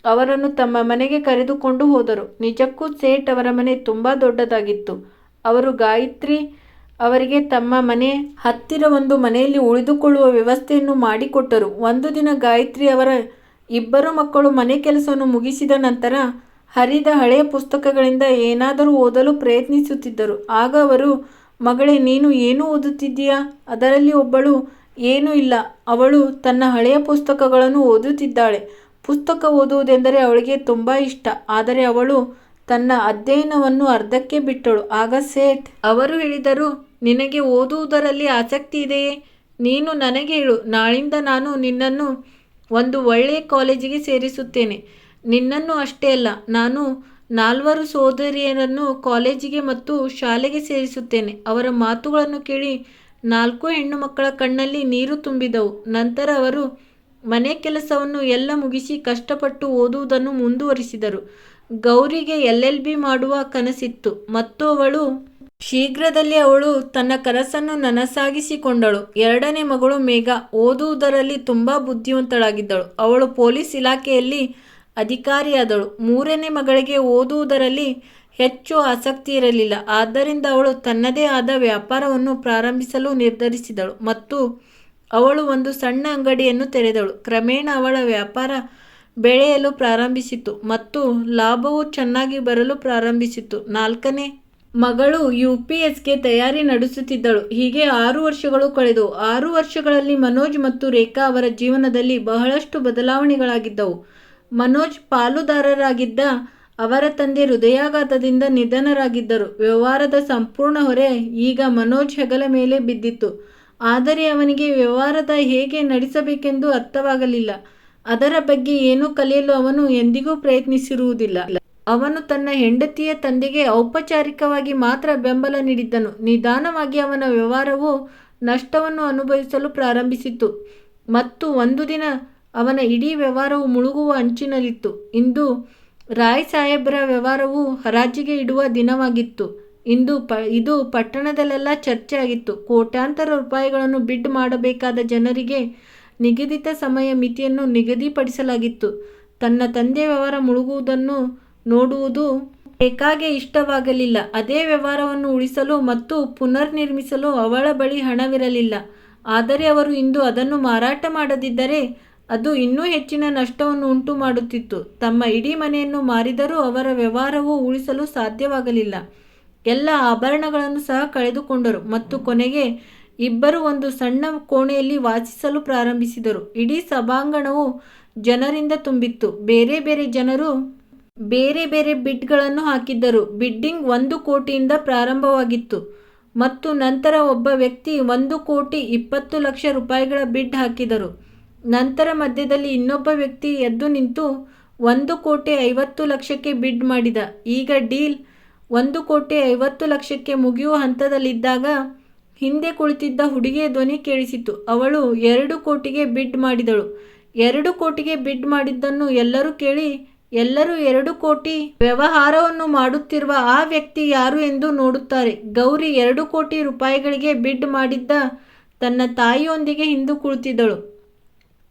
ಅವರನ್ನು ತಮ್ಮ ಮನೆಗೆ ಕರೆದುಕೊಂಡು ಹೋದರು. ನಿಜಕ್ಕೂ ಸೇಠ್ ಅವರ ಮನೆ ತುಂಬ ದೊಡ್ಡದಾಗಿತ್ತು. ಅವರು ಗಾಯತ್ರಿ ಅವರಿಗೆ ತಮ್ಮ ಮನೆ ಹತ್ತಿರ ಒಂದು ಮನೆಯಲ್ಲಿ ಉಳಿದುಕೊಳ್ಳುವ ವ್ಯವಸ್ಥೆಯನ್ನು ಮಾಡಿಕೊಟ್ಟರು. ಒಂದು ದಿನ ಗಾಯತ್ರಿ ಅವರ ಇಬ್ಬರು ಮಕ್ಕಳು ಮನೆ ಕೆಲಸವನ್ನು ಮುಗಿಸಿದ ನಂತರ ಹರಿದ ಹಳೆಯ ಪುಸ್ತಕಗಳಿಂದ ಏನಾದರೂ ಓದಲು ಪ್ರಯತ್ನಿಸುತ್ತಿದ್ದರು. ಆಗ ಅವರು, ಮಗಳೇ, ನೀನು ಏನು ಓದುತ್ತಿದ್ದೀಯಾ? ಅದರಲ್ಲಿ ಒಬ್ಬಳು ಏನೂ ಇಲ್ಲ. ಅವಳು ತನ್ನ ಹಳೆಯ ಪುಸ್ತಕಗಳನ್ನು ಓದುತ್ತಿದ್ದಾಳೆ. ಪುಸ್ತಕ ಓದುವುದೆಂದರೆ ಅವಳಿಗೆ ತುಂಬ ಇಷ್ಟ. ಆದರೆ ಅವಳು ತನ್ನ ಅಧ್ಯಯನವನ್ನು ಅರ್ಧಕ್ಕೆ ಬಿಟ್ಟಳು. ಆಗ ಸೇಠ್, ಅವರು ಹೇಳಿದರು, ನಿನಗೆ ಓದುವುದರಲ್ಲಿ ಆಸಕ್ತಿ ಇದೆಯೇ? ನೀನು ನನಗೆ ಹೇಳು, ನಾಳಿಂದ ನಾನು ನಿನ್ನನ್ನು ಒಂದು ಒಳ್ಳೆಯ ಕಾಲೇಜಿಗೆ ಸೇರಿಸುತ್ತೇನೆ. ನಿನ್ನನ್ನು ಅಷ್ಟೇ ಅಲ್ಲ, ನಾನು ನಾಲ್ವರು ಸೋದರಿಯರನ್ನು ಕಾಲೇಜಿಗೆ ಮತ್ತು ಶಾಲೆಗೆ ಸೇರಿಸುತ್ತೇನೆ. ಅವರ ಮಾತುಗಳನ್ನು ಕೇಳಿ ನಾಲ್ಕು ಹೆಣ್ಣು ಮಕ್ಕಳ ಕಣ್ಣಲ್ಲಿ ನೀರು ತುಂಬಿದವು. ನಂತರ ಅವರು ಮನೆ ಕೆಲಸವನ್ನು ಎಲ್ಲ ಮುಗಿಸಿ ಕಷ್ಟಪಟ್ಟು ಓದುವುದನ್ನು ಮುಂದುವರಿಸಿದರು. ಗೌರಿಗೆ ಎಲ್ ಎಲ್ ಬಿ ಮಾಡುವ ಕನಸಿತ್ತು. ಮತ್ತು ಅವಳು ಶೀಘ್ರದಲ್ಲೇ ಅವಳು ತನ್ನ ಕನಸನ್ನು ನನಸಾಗಿಸಿಕೊಂಡಳು. ಎರಡನೇ ಮಗಳು ಮೇಘ. ಓದುವುದರಲ್ಲಿ ತುಂಬ ಬುದ್ಧಿವಂತಳಾಗಿದ್ದಳು. ಅವಳು ಪೊಲೀಸ್ ಇಲಾಖೆಯಲ್ಲಿ ಅಧಿಕಾರಿಯಾದಳು. ಮೂರನೇ ಮಗಳಿಗೆ ಓದುವುದರಲ್ಲಿ ಹೆಚ್ಚು ಆಸಕ್ತಿ ಇರಲಿಲ್ಲ. ಆದ್ದರಿಂದ ಅವಳು ತನ್ನದೇ ಆದ ವ್ಯಾಪಾರವನ್ನು ಪ್ರಾರಂಭಿಸಲು ನಿರ್ಧರಿಸಿದಳು. ಮತ್ತು ಅವಳು ಒಂದು ಸಣ್ಣ ಅಂಗಡಿಯನ್ನು ತೆರೆದಳು. ಕ್ರಮೇಣ ಅವಳ ವ್ಯಾಪಾರ ಬೆಳೆಯಲು ಪ್ರಾರಂಭಿಸಿತು ಮತ್ತು ಲಾಭವು ಚೆನ್ನಾಗಿ ಬರಲು ಪ್ರಾರಂಭಿಸಿತು. ನಾಲ್ಕನೇ ಮಗಳು ಯು ಪಿ ಎಸ್ಗೆ ತಯಾರಿ ನಡೆಸುತ್ತಿದ್ದಳು. ಹೀಗೆ ಆರು ವರ್ಷಗಳು ಕಳೆದವು ಆರು ವರ್ಷಗಳಲ್ಲಿ ಮನೋಜ್ ಮತ್ತು ರೇಖಾ ಅವರ ಜೀವನದಲ್ಲಿ ಬಹಳಷ್ಟು ಬದಲಾವಣೆಗಳಾಗಿದ್ದವು. ಮನೋಜ್ ಪಾಲುದಾರರಾಗಿದ್ದ ಅವರ ತಂದೆ ಹೃದಯಾಘಾತದಿಂದ ನಿಧನರಾಗಿದ್ದರು. ವ್ಯವಹಾರದ ಸಂಪೂರ್ಣ ಹೊರೆ ಈಗ ಮನೋಜ್ ಹೆಗಲ ಮೇಲೆ ಬಿದ್ದಿತ್ತು. ಆದರೆ ಅವನಿಗೆ ವ್ಯವಹಾರದ ಹೇಗೆ ನಡೆಸಬೇಕೆಂದು ಅರ್ಥವಾಗಲಿಲ್ಲ. ಅದರ ಬಗ್ಗೆ ಏನೂ ಕಲಿಯಲು ಅವನು ಎಂದಿಗೂ ಪ್ರಯತ್ನಿಸಿರುವುದಿಲ್ಲ. ಅವನು ತನ್ನ ಹೆಂಡತಿಯ ತಂದೆಗೆ ಔಪಚಾರಿಕವಾಗಿ ಮಾತ್ರ ಬೆಂಬಲ ನೀಡಿದ್ದನು. ನಿಧಾನವಾಗಿ ಅವನ ವ್ಯವಹಾರವು ನಷ್ಟವನ್ನು ಅನುಭವಿಸಲು ಪ್ರಾರಂಭಿಸಿತು. ಮತ್ತು ಒಂದು ದಿನ ಅವನ ಇಡೀ ವ್ಯವಹಾರವು ಮುಳುಗುವ ಅಂಚಿನಲ್ಲಿತ್ತು. ಇಂದು ರಾಯ್ ಸಾಹೇಬರ ವ್ಯವಹಾರವು ಹರಾಜಿಗೆ ಇಡುವ ದಿನವಾಗಿತ್ತು. ಇಂದು ಪ, ಇದು ಪಟ್ಟಣದಲ್ಲೆಲ್ಲ ಚರ್ಚೆ ಆಗಿತ್ತು ಕೋಟ್ಯಾಂತರ ರೂಪಾಯಿಗಳನ್ನು ಬಿಡ್ ಮಾಡಬೇಕಾದ ಜನರಿಗೆ ನಿಗದಿತ ಸಮಯ ಮಿತಿಯನ್ನು ನಿಗದಿಪಡಿಸಲಾಗಿತ್ತು. ತನ್ನ ತಂದೆ ವ್ಯವಹಾರ ಮುಳುಗುವುದನ್ನು ನೋಡುವುದು ಏಕಾಗೆ ಇಷ್ಟವಾಗಲಿಲ್ಲ. ಅದೇ ವ್ಯವಹಾರವನ್ನು ಉಳಿಸಲು ಮತ್ತು ಪುನರ್ನಿರ್ಮಿಸಲು ಅವಳ ಬಳಿ ಹಣವಿರಲಿಲ್ಲ. ಆದರೆ ಅವರು ಇಂದು ಅದನ್ನು ಮಾರಾಟ ಮಾಡದಿದ್ದರೆ ಅದು ಇನ್ನೂ ಹೆಚ್ಚಿನ ನಷ್ಟವನ್ನು ಉಂಟು ಮಾಡುತ್ತಿತ್ತು ತಮ್ಮ ಇಡೀ ಮನೆಯನ್ನು ಮಾರಿದರೂ ಅವರ ವ್ಯವಹಾರವು ಉಳಿಸಲು ಸಾಧ್ಯವಾಗಲಿಲ್ಲ. ಎಲ್ಲ ಆಭರಣಗಳನ್ನು ಸಹ ಕಳೆದುಕೊಂಡರು ಮತ್ತು ಕೊನೆಗೆ ಇಬ್ಬರು ಒಂದು ಸಣ್ಣ ಕೋಣೆಯಲ್ಲಿ ವಾಸಿಸಲು ಪ್ರಾರಂಭಿಸಿದರು. ಇಡೀ ಸಭಾಂಗಣವು ಜನರಿಂದ ತುಂಬಿತ್ತು. ಬೇರೆ ಬೇರೆ ಜನರು ಬೇರೆ ಬೇರೆ ಬಿಡ್ಗಳನ್ನು ಹಾಕಿದ್ದರು. ಬಿಡ್ಡಿಂಗ್ ಒಂದು ಕೋಟಿಯಿಂದ ಪ್ರಾರಂಭವಾಗಿತ್ತು ಮತ್ತು ನಂತರ ಒಬ್ಬ ವ್ಯಕ್ತಿ ಒಂದು ಕೋಟಿ ಇಪ್ಪತ್ತು ಲಕ್ಷ ರೂಪಾಯಿಗಳ ಬಿಡ್ ಹಾಕಿದರು. ನಂತರ ಮಧ್ಯದಲ್ಲಿ ಇನ್ನೊಬ್ಬ ವ್ಯಕ್ತಿ ಎದ್ದು ನಿಂತು ಒಂದು ಕೋಟಿ ಐವತ್ತು ಲಕ್ಷಕ್ಕೆ ಬಿಡ್ ಮಾಡಿದ. ಈಗ ಡೀಲ್ ಒಂದು ಕೋಟಿ ಐವತ್ತು ಲಕ್ಷಕ್ಕೆ ಮುಗಿಯುವ ಹಂತದಲ್ಲಿದ್ದಾಗ ಹಿಂದೆ ಕುಳಿತಿದ್ದ ಹುಡುಗಿಯ ಧ್ವನಿ ಕೇಳಿಸಿತು. ಅವಳು ಎರಡು ಕೋಟಿಗೆ ಬಿಡ್ ಮಾಡಿದಳು. ಎರಡು ಕೋಟಿಗೆ ಬಿಡ್ ಮಾಡಿದ್ದನ್ನು ಎಲ್ಲರೂ ಕೇಳಿ, ಎಲ್ಲರೂ ಎರಡು ಕೋಟಿ ವ್ಯವಹಾರವನ್ನು ಮಾಡುತ್ತಿರುವ ಆ ವ್ಯಕ್ತಿ ಯಾರು ಎಂದು ನೋಡುತ್ತಾರೆ. ಗೌರಿ ಎರಡು ಕೋಟಿ ರೂಪಾಯಿಗಳಿಗೆ ಬಿಡ್ ಮಾಡಿದ್ದ ತನ್ನ ತಾಯಿಯೊಂದಿಗೆ ಹಿಂದು ಕುಳಿತಿದ್ದಳು.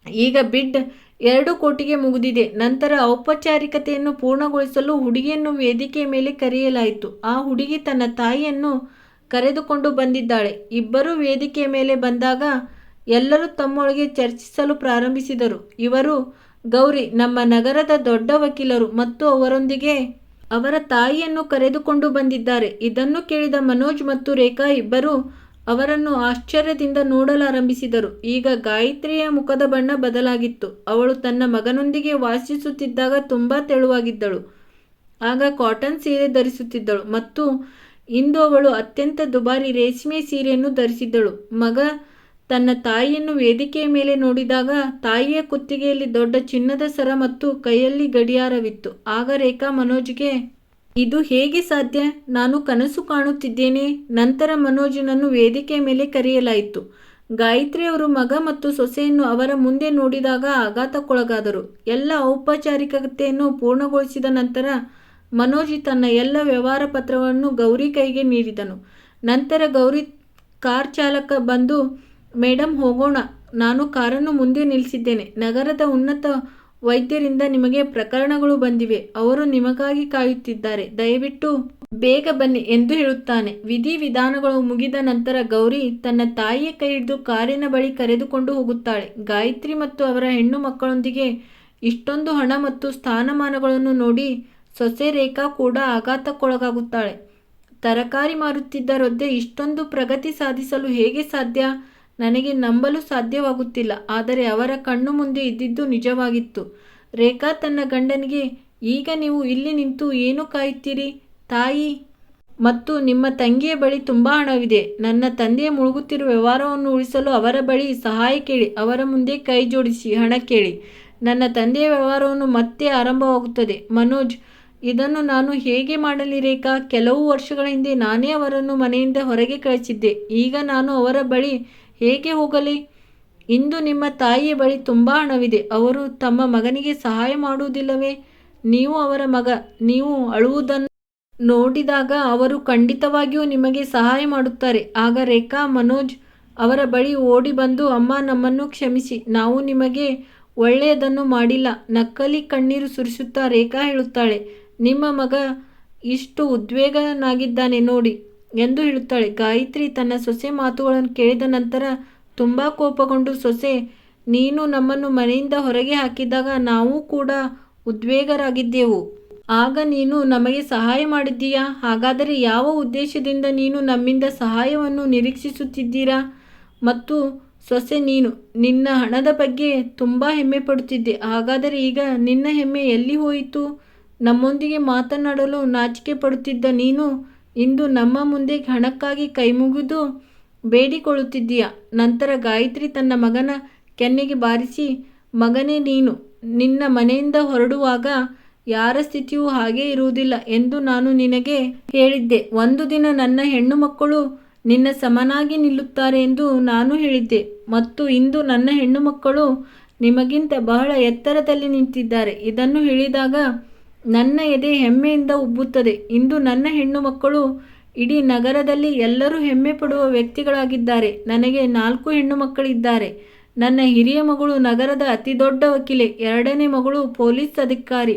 ಈಗ ಬಿಡ್ ಎರಡು ಕೋಟಿಗೆ ಮುಗಿದಿದೆ. ನಂತರ ಔಪಚಾರಿಕತೆಯನ್ನು ಪೂರ್ಣಗೊಳಿಸಲು ಹುಡುಗಿಯನ್ನು ವೇದಿಕೆ ಮೇಲೆ ಕರೆಯಲಾಯಿತು. ಆ ಹುಡುಗಿ ತನ್ನ ತಾಯಿಯನ್ನು ಕರೆದುಕೊಂಡು ಬಂದಿದ್ದಾಳೆ. ಇಬ್ಬರು ವೇದಿಕೆ ಮೇಲೆ ಬಂದಾಗ ಎಲ್ಲರೂ ತಮ್ಮೊಳಗೆ ಚರ್ಚಿಸಲು ಪ್ರಾರಂಭಿಸಿದರು. ಇವರು, ಗೌರಿ, ನಮ್ಮ ನಗರದ ದೊಡ್ಡ ವಕೀಲರು ಮತ್ತು ಅವರೊಂದಿಗೆ ಅವರ ತಾಯಿಯನ್ನು ಕರೆದುಕೊಂಡು ಬಂದಿದ್ದಾರೆ. ಇದನ್ನು ಕೇಳಿದ ಮನೋಜ್ ಮತ್ತು ರೇಖಾ ಇಬ್ಬರು ಅವರನ್ನು ಆಶ್ಚರ್ಯದಿಂದ ನೋಡಲಾರಂಭಿಸಿದರು. ಈಗ ಗಾಯತ್ರಿಯ ಮುಖದ ಬಣ್ಣ ಬದಲಾಗಿತ್ತು. ಅವಳು ತನ್ನ ಮಗನೊಂದಿಗೆ ವಾಸಿಸುತ್ತಿದ್ದಾಗ ತುಂಬ ತೆಳುವಾಗಿದ್ದಳು. ಆಗ ಕಾಟನ್ ಸೀರೆ ಧರಿಸುತ್ತಿದ್ದಳು ಮತ್ತು ಇಂದು ಅವಳು ಅತ್ಯಂತ ದುಬಾರಿ ರೇಷ್ಮೆ ಸೀರೆಯನ್ನು ಧರಿಸಿದ್ದಳು. ಮಗ ತನ್ನ ತಾಯಿಯನ್ನು ವೇದಿಕೆಯ ಮೇಲೆ ನೋಡಿದಾಗ ತಾಯಿಯ ಕುತ್ತಿಗೆಯಲ್ಲಿ ದೊಡ್ಡ ಚಿನ್ನದ ಸರ ಮತ್ತು ಕೈಯಲ್ಲಿ ಗಡಿಯಾರವಿತ್ತು. ಆಗ ರೇಖಾ ಮನೋಜ್ಗೆ ಇದು ಹೇಗೆ ಸಾಧ್ಯ? ನಾನು ಕನಸು ಕಾಣುತ್ತಿದ್ದೇನೆ. ನಂತರ ಮನೋಜನನ್ನು ವೇದಿಕೆ ಮೇಲೆ ಕರೆಯಲಾಯಿತು. ಗಾಯತ್ರಿ ಅವರು ಮಗ ಮತ್ತು ಸೊಸೆಯನ್ನು ಅವರ ಮುಂದೆ ನೋಡಿದಾಗ ಆಘಾತಕ್ಕೊಳಗಾದರು. ಎಲ್ಲ ಔಪಚಾರಿಕತೆಯನ್ನು ಪೂರ್ಣಗೊಳಿಸಿದ ನಂತರ ಮನೋಜ್ ತನ್ನ ಎಲ್ಲ ವ್ಯವಹಾರ ಪತ್ರವನ್ನು ಗೌರಿ ಕೈಗೆ ನೀಡಿದನು. ನಂತರ ಗೌರಿ ಕಾರ್ ಚಾಲಕ ಬಂದು ಮೇಡಮ್ ಹೋಗೋಣ. ನಾನು ಕಾರನ್ನು ಮುಂದೆ ನಿಲ್ಲಿಸಿದ್ದೇನೆ. ನಗರದ ಉನ್ನತ ವೈದ್ಯರಿಂದ ನಿಮಗೆ ಪ್ರಕರಣಗಳು ಬಂದಿವೆ. ಅವರು ನಿಮಗಾಗಿ ಕಾಯುತ್ತಿದ್ದಾರೆ. ದಯವಿಟ್ಟು ಬೇಗ ಬನ್ನಿ ಎಂದು ಹೇಳುತ್ತಾನೆ. ವಿಧಿ ವಿಧಾನಗಳು ಮುಗಿದ ನಂತರ ಗೌರಿ ತನ್ನ ತಾಯಿಯ ಕೈ ಹಿಡಿದು ಕಾರಿನ ಬಳಿ ಕರೆದುಕೊಂಡು ಹೋಗುತ್ತಾಳೆ. ಗಾಯತ್ರಿ ಮತ್ತು ಅವರ ಹೆಣ್ಣು ಮಕ್ಕಳೊಂದಿಗೆ ಇಷ್ಟೊಂದು ಹಣ ಮತ್ತು ಸ್ಥಾನಮಾನಗಳನ್ನು ನೋಡಿ ಸೊಸೆ ರೇಖಾ ಕೂಡ ಆಘಾತಕ್ಕೊಳಗಾಗುತ್ತಾಳೆ. ತರಕಾರಿ ಮಾರುತ್ತಿದ್ದ ವೃದ್ಧೆ ಇಷ್ಟೊಂದು ಪ್ರಗತಿ ಸಾಧಿಸಲು ಹೇಗೆ ಸಾಧ್ಯ? ನನಗೆ ನಂಬಲು ಸಾಧ್ಯವಾಗುತ್ತಿಲ್ಲ, ಆದರೆ ಅವರ ಕಣ್ಣು ಮುಂದೆ ಇದ್ದಿದ್ದು ನಿಜವಾಗಿತ್ತು. ರೇಖಾ ತನ್ನ ಗಂಡನಿಗೆ, ಈಗ ನೀವು ಇಲ್ಲಿ ನಿಂತು ಏನು ಕಾಯುತ್ತೀರಿ, ತಾಯಿ? ಮತ್ತು ನಿಮ್ಮ ತಂಗಿಯ ಬಳಿ ತುಂಬ ಹಣವಿದೆ. ನನ್ನ ತಂದೆಯ ಮುಳುಗುತ್ತಿರುವ ವ್ಯವಹಾರವನ್ನು ಉಳಿಸಲು ಅವರ ಬಳಿ ಸಹಾಯ ಕೇಳಿ, ಅವರ ಮುಂದೆ ಕೈ ಜೋಡಿಸಿ, ಹಣ ಕೇಳಿ. ನನ್ನ ತಂದೆಯ ವ್ಯವಹಾರವನ್ನು ಮತ್ತೆ ಆರಂಭವಾಗುತ್ತದೆ. ಮನೋಜ್, ಇದನ್ನು ನಾನು ಹೇಗೆ ಮಾಡಲಿ ರೇಖಾ? ಕೆಲವು ವರ್ಷಗಳ ಹಿಂದೆ ನಾನೇ ಅವರನ್ನು ಮನೆಯಿಂದ ಹೊರಗೆ ಕಳಿಸಿದ್ದೆ. ಈಗ ನಾನು ಅವರ ಬಳಿ ಹೇಗೆ ಹೋಗಲಿ? ಇಂದು ನಿಮ್ಮ ತಾಯಿಯ ಬಳಿ ತುಂಬ ಹಣವಿದೆ. ಅವರು ತಮ್ಮ ಮಗನಿಗೆ ಸಹಾಯ ಮಾಡುವುದಿಲ್ಲವೇ? ನೀವು ಅವರ ಮಗ, ನೀವು ಅಳುವುದನ್ನು ನೋಡಿದಾಗ ಅವರು ಖಂಡಿತವಾಗಿಯೂ ನಿಮಗೆ ಸಹಾಯ ಮಾಡುತ್ತಾರೆ. ಆಗ ರೇಖಾ, ಮನೋಜ್ ಅವರ ಬಳಿ ಓಡಿ ಬಂದು, ಅಮ್ಮ, ನಮ್ಮನ್ನು ಕ್ಷಮಿಸಿ. ನಾವು ನಿಮಗೆ ಒಳ್ಳೆಯದನ್ನು ಮಾಡಿಲ್ಲ. ನಕಲಿ ಕಣ್ಣೀರು ಸುರಿಸುತ್ತಾ ರೇಖಾ ಹೇಳುತ್ತಾಳೆ. ನಿಮ್ಮ ಮಗ ಇಷ್ಟು ಉದ್ವೇಗನಾಗಿದ್ದಾನೆ ನೋಡಿ. ಎಂದು ಹೇಳುತ್ತಾಳೆ. ಗಾಯತ್ರಿ ತನ್ನ ಸೊಸೆ ಮಾತುಗಳನ್ನು ಕೇಳಿದ ನಂತರ ತುಂಬ ಕೋಪಗೊಂಡು, ಸೊಸೆ, ನೀನು ನಮ್ಮನ್ನು ಮನೆಯಿಂದ ಹೊರಗೆ ಹಾಕಿದಾಗ ನಾವು ಕೂಡ ಉದ್ವೇಗರಾಗಿದ್ದೆವು. ಆಗ ನೀನು ನಮಗೆ ಸಹಾಯ ಮಾಡಿದ್ದೀಯಾ? ಹಾಗಾದರೆ ಯಾವ ಉದ್ದೇಶದಿಂದ ನೀನು ನಮ್ಮಿಂದ ಸಹಾಯವನ್ನು ನಿರೀಕ್ಷಿಸುತ್ತಿದ್ದೀರಾ? ಮತ್ತು ಸೊಸೆ, ನೀನು ನಿನ್ನ ಹಣದ ಬಗ್ಗೆ ತುಂಬ ಹೆಮ್ಮೆ ಪಡುತ್ತಿದ್ದೆ ಹಾಗಾದರೆ ಈಗ ನಿನ್ನ ಹೆಮ್ಮೆ ಎಲ್ಲಿ ಹೋಯಿತು? ನಮ್ಮೊಂದಿಗೆ ಮಾತನಾಡಲು ನಾಚಿಕೆ ಪಡುತ್ತಿದ್ದ ನೀನು ಇಂದು ನಮ್ಮ ಮುಂದೆ ಹಣಕ್ಕಾಗಿ ಕೈಮುಗಿದು ಬೇಡಿಕೊಳ್ಳುತ್ತಿದ್ದೀಯ. ನಂತರ ಗಾಯತ್ರಿ ತನ್ನ ಮಗನ ಕೆನ್ನೆಗೆ ಬಾರಿಸಿ, ಮಗನೇ ನೀನು, ನಿನ್ನ ಮನೆಯಿಂದ ಹೊರಡುವಾಗ ಯಾರ ಸ್ಥಿತಿಯೂ ಹಾಗೇ ಇರುವುದಿಲ್ಲ ಎಂದು ನಾನು ನಿನಗೆ ಹೇಳಿದ್ದೆ. ಒಂದು ದಿನ ನನ್ನ ಹೆಣ್ಣು ಮಕ್ಕಳು ನಿನ್ನ ಸಮನಾಗಿ ನಿಲ್ಲುತ್ತಾರೆ ಎಂದು ನಾನು ಹೇಳಿದ್ದೆ. ಮತ್ತು ಇಂದು ನನ್ನ ಹೆಣ್ಣು ಮಕ್ಕಳು ನಿಮಗಿಂತ ಬಹಳ ಎತ್ತರದಲ್ಲಿ ನಿಂತಿದ್ದಾರೆ. ಇದನ್ನು ಹೇಳಿದಾಗ ನನ್ನ ಎದೆ ಹೆಮ್ಮೆಯಿಂದ ಉಬ್ಬುತ್ತದೆ. ಇಂದು ನನ್ನ ಹೆಣ್ಣು ಮಕ್ಕಳು ಇಡೀ ನಗರದಲ್ಲಿ ಎಲ್ಲರೂ ಹೆಮ್ಮೆ ಪಡುವ ವ್ಯಕ್ತಿಗಳಾಗಿದ್ದಾರೆ. ನನಗೆ ನಾಲ್ಕು ಹೆಣ್ಣು ಮಕ್ಕಳಿದ್ದಾರೆ. ನನ್ನ ಹಿರಿಯ ಮಗಳು ನಗರದ ಅತಿದೊಡ್ಡ ವಕೀಲೆ, ಎರಡನೇ ಮಗಳು ಪೊಲೀಸ್ ಅಧಿಕಾರಿ,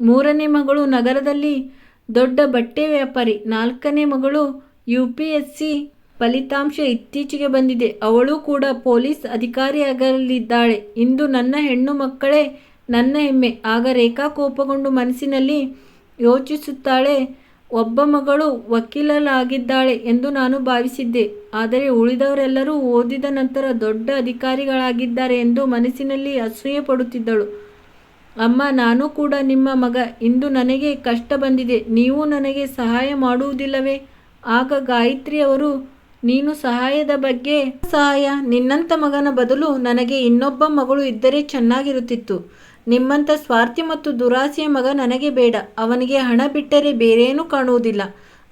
ಮೂರನೇ ಮಗಳು ನಗರದಲ್ಲಿ ದೊಡ್ಡ ಬಟ್ಟೆ ವ್ಯಾಪಾರಿ, ನಾಲ್ಕನೇ ಮಗಳು ಯು ಪಿ ಎಸ್ ಸಿ ಫಲಿತಾಂಶ ಇತ್ತೀಚೆಗೆ ಬಂದಿದೆ. ಅವಳು ಕೂಡ ಪೊಲೀಸ್ ಅಧಿಕಾರಿಯಾಗಲಿದ್ದಾಳೆ. ಇಂದು ನನ್ನ ಹೆಣ್ಣು ಮಕ್ಕಳೇ ನನ್ನ ಹೆಮ್ಮೆ. ಆಗ ರೇಖಾ ಕೋಪಗೊಂಡು ಮನಸ್ಸಿನಲ್ಲಿ ಯೋಚಿಸುತ್ತಾಳೆ, ಒಬ್ಬ ಮಗಳು ವಕೀಲಲಾಗಿದ್ದಾಳೆ ಎಂದು ನಾನು ಭಾವಿಸಿದ್ದೆ. ಆದರೆ ಉಳಿದವರೆಲ್ಲರೂ ಓದಿದ ನಂತರ ದೊಡ್ಡ ಅಧಿಕಾರಿಗಳಾಗಿದ್ದಾರೆ ಎಂದು ಮನಸ್ಸಿನಲ್ಲಿ ಅಸೂಯೆ ಪಡುತ್ತಿದ್ದಳು. ಅಮ್ಮ, ನಾನು ಕೂಡ ನಿಮ್ಮ ಮಗ. ಇಂದು ನನಗೆ ಕಷ್ಟ ಬಂದಿದೆ. ನೀವು ನನಗೆ ಸಹಾಯ ಮಾಡುವುದಿಲ್ಲವೇ? ಆಗ ಗಾಯತ್ರಿ ಅವರು, ನೀನು ಸಹಾಯದ ಬಗ್ಗೆ ಸಹಾಯ. ನಿನ್ನಂಥ ಮಗನ ಬದಲು ನನಗೆ ಇನ್ನೊಬ್ಬ ಮಗಳು ಇದ್ದರೆ ಚೆನ್ನಾಗಿರುತ್ತಿತ್ತು. ನಿಮ್ಮಂಥ ಸ್ವಾರ್ಥಿ ಮತ್ತು ದುರಾಸೆಯ ಮಗ ನನಗೆ ಬೇಡ. ಅವನಿಗೆ ಹಣ ಬಿಟ್ಟರೆ ಬೇರೇನೂ ಕಾಣುವುದಿಲ್ಲ.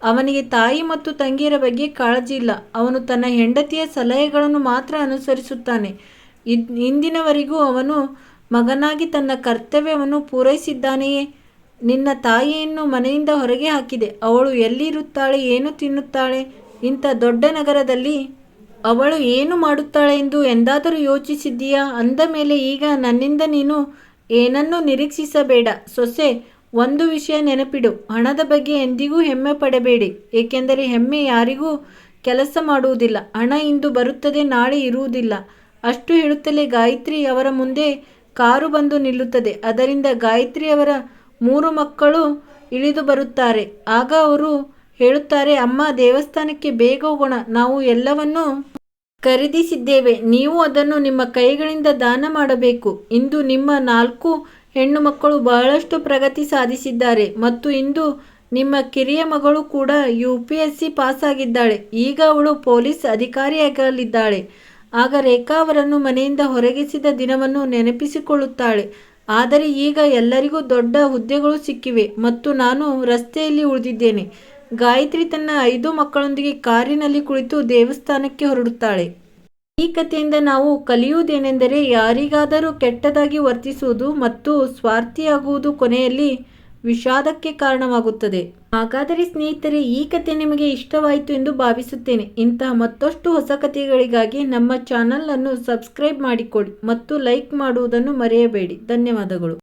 ಅವನಿಗೆ ತಾಯಿ ಮತ್ತು ತಂಗಿಯರ ಬಗ್ಗೆ ಕಾಳಜಿ ಇಲ್ಲ. ಅವನು ತನ್ನ ಹೆಂಡತಿಯ ಸಲಹೆಗಳನ್ನು ಮಾತ್ರ ಅನುಸರಿಸುತ್ತಾನೆ. ಇದ್, ಇಂದಿನವರೆಗೂ ಅವನು ಮಗನಾಗಿ ತನ್ನ ಕರ್ತವ್ಯವನ್ನು ಪೂರೈಸಿದ್ದಾನೆಯೇ? ನಿನ್ನ ತಾಯಿಯನ್ನು ಮನೆಯಿಂದ ಹೊರಗೆ ಹಾಕಿದೆ. ಅವಳು ಎಲ್ಲಿರುತ್ತಾಳೆ, ಏನು ತಿನ್ನುತ್ತಾಳೆ? ಇಂಥ ದೊಡ್ಡ ನಗರದಲ್ಲಿ ಅವಳು ಏನು ಮಾಡುತ್ತಾಳೆ ಎಂದು ಎಂದಾದರೂ ಯೋಚಿಸಿದ್ದೀಯಾ? ಅಂದ ಮೇಲೆ ಈಗ ನನ್ನಿಂದ ನೀನು ಏನನ್ನೂ ನಿರೀಕ್ಷಿಸಬೇಡ. ಸೊಸೆ, ಒಂದು ವಿಷಯ ನೆನಪಿಡು. ಹಣದ ಬಗ್ಗೆ ಎಂದಿಗೂ ಹೆಮ್ಮೆ ಪಡಬೇಡಿ. ಏಕೆಂದರೆ ಹೆಮ್ಮೆ ಯಾರಿಗೂ ಕೆಲಸ ಮಾಡುವುದಿಲ್ಲ. ಹಣ ಇಂದು ಬರುತ್ತದೆ, ನಾಳೆ ಇರುವುದಿಲ್ಲ. ಅಷ್ಟು ಹೇಳುತ್ತಲೇ ಗಾಯತ್ರಿ ಅವರ ಮುಂದೆ ಕಾರು ಬಂದು ನಿಲ್ಲುತ್ತದೆ. ಅದರಿಂದ ಗಾಯತ್ರಿ ಅವರ ಮೂರು ಮಕ್ಕಳು ಇಳಿದು ಬರುತ್ತಾರೆ. ಆಗ ಅವರು ಹೇಳುತ್ತಾರೆ, ಅಮ್ಮ, ದೇವಸ್ಥಾನಕ್ಕೆ ಬೇಗ ಹೋಗೋಣ. ನಾವು ಎಲ್ಲವನ್ನೂ ಖರೀದಿಸಿದ್ದೇವೆ. ನೀವು ಅದನ್ನು ನಿಮ್ಮ ಕೈಗಳಿಂದ ದಾನ ಮಾಡಬೇಕು. ಇಂದು ನಿಮ್ಮ ನಾಲ್ಕು ಹೆಣ್ಣು ಮಕ್ಕಳು ಬಹಳಷ್ಟು ಪ್ರಗತಿ ಸಾಧಿಸಿದ್ದಾರೆ ಮತ್ತು ಇಂದು ನಿಮ್ಮ ಕಿರಿಯ ಮಗಳು ಕೂಡ U P S C pass ಆಗಿದ್ದಾಳೆ ಈಗ ಅವಳು ಪೊಲೀಸ್ ಅಧಿಕಾರಿಯಾಗಲಿದ್ದಾಳೆ. ಆಗ ರೇಖಾ ಅವರನ್ನು ಮನೆಯಿಂದ ಹೊರಗಿಸಿದ ದಿನವನ್ನು ನೆನಪಿಸಿಕೊಳ್ಳುತ್ತಾಳೆ. ಆದರೆ ಈಗ ಎಲ್ಲರಿಗೂ ದೊಡ್ಡ ಹುದ್ದೆಗಳು ಸಿಕ್ಕಿವೆ ಮತ್ತು ನಾನು ರಸ್ತೆಯಲ್ಲಿ ಉಳಿದಿದ್ದೇನೆ. ಗಾಯತ್ರಿ ತನ್ನ ಐದು ಮಕ್ಕಳೊಂದಿಗೆ ಕಾರಿನಲ್ಲಿ ಕುಳಿತು ದೇವಸ್ಥಾನಕ್ಕೆ ಹೊರಡುತ್ತಾಳೆ. ಈ ಕಥೆಯಿಂದ ನಾವು ಕಲಿಯುವುದೇನೆಂದರೆ ಯಾರಿಗಾದರೂ ಕೆಟ್ಟದಾಗಿ ವರ್ತಿಸುವುದು ಮತ್ತು ಸ್ವಾರ್ಥಿಯಾಗುವುದು ಕೊನೆಯಲ್ಲಿ ವಿಷಾದಕ್ಕೆ ಕಾರಣವಾಗುತ್ತದೆ. ಹಾಗಾದರೆ ಸ್ನೇಹಿತರೆ, ಈ ಕಥೆ ನಿಮಗೆ ಇಷ್ಟವಾಯಿತು ಎಂದು ಭಾವಿಸುತ್ತೇನೆ. ಇಂತಹ ಮತ್ತಷ್ಟು ಹೊಸ ಕಥೆಗಳಿಗಾಗಿ ನಮ್ಮ ಚಾನಲ್ ಅನ್ನು ಸಬ್ಸ್ಕ್ರೈಬ್ ಮಾಡಿಕೊಳ್ಳಿ ಮತ್ತು ಲೈಕ್ ಮಾಡುವುದನ್ನು ಮರೆಯಬೇಡಿ. ಧನ್ಯವಾದಗಳು.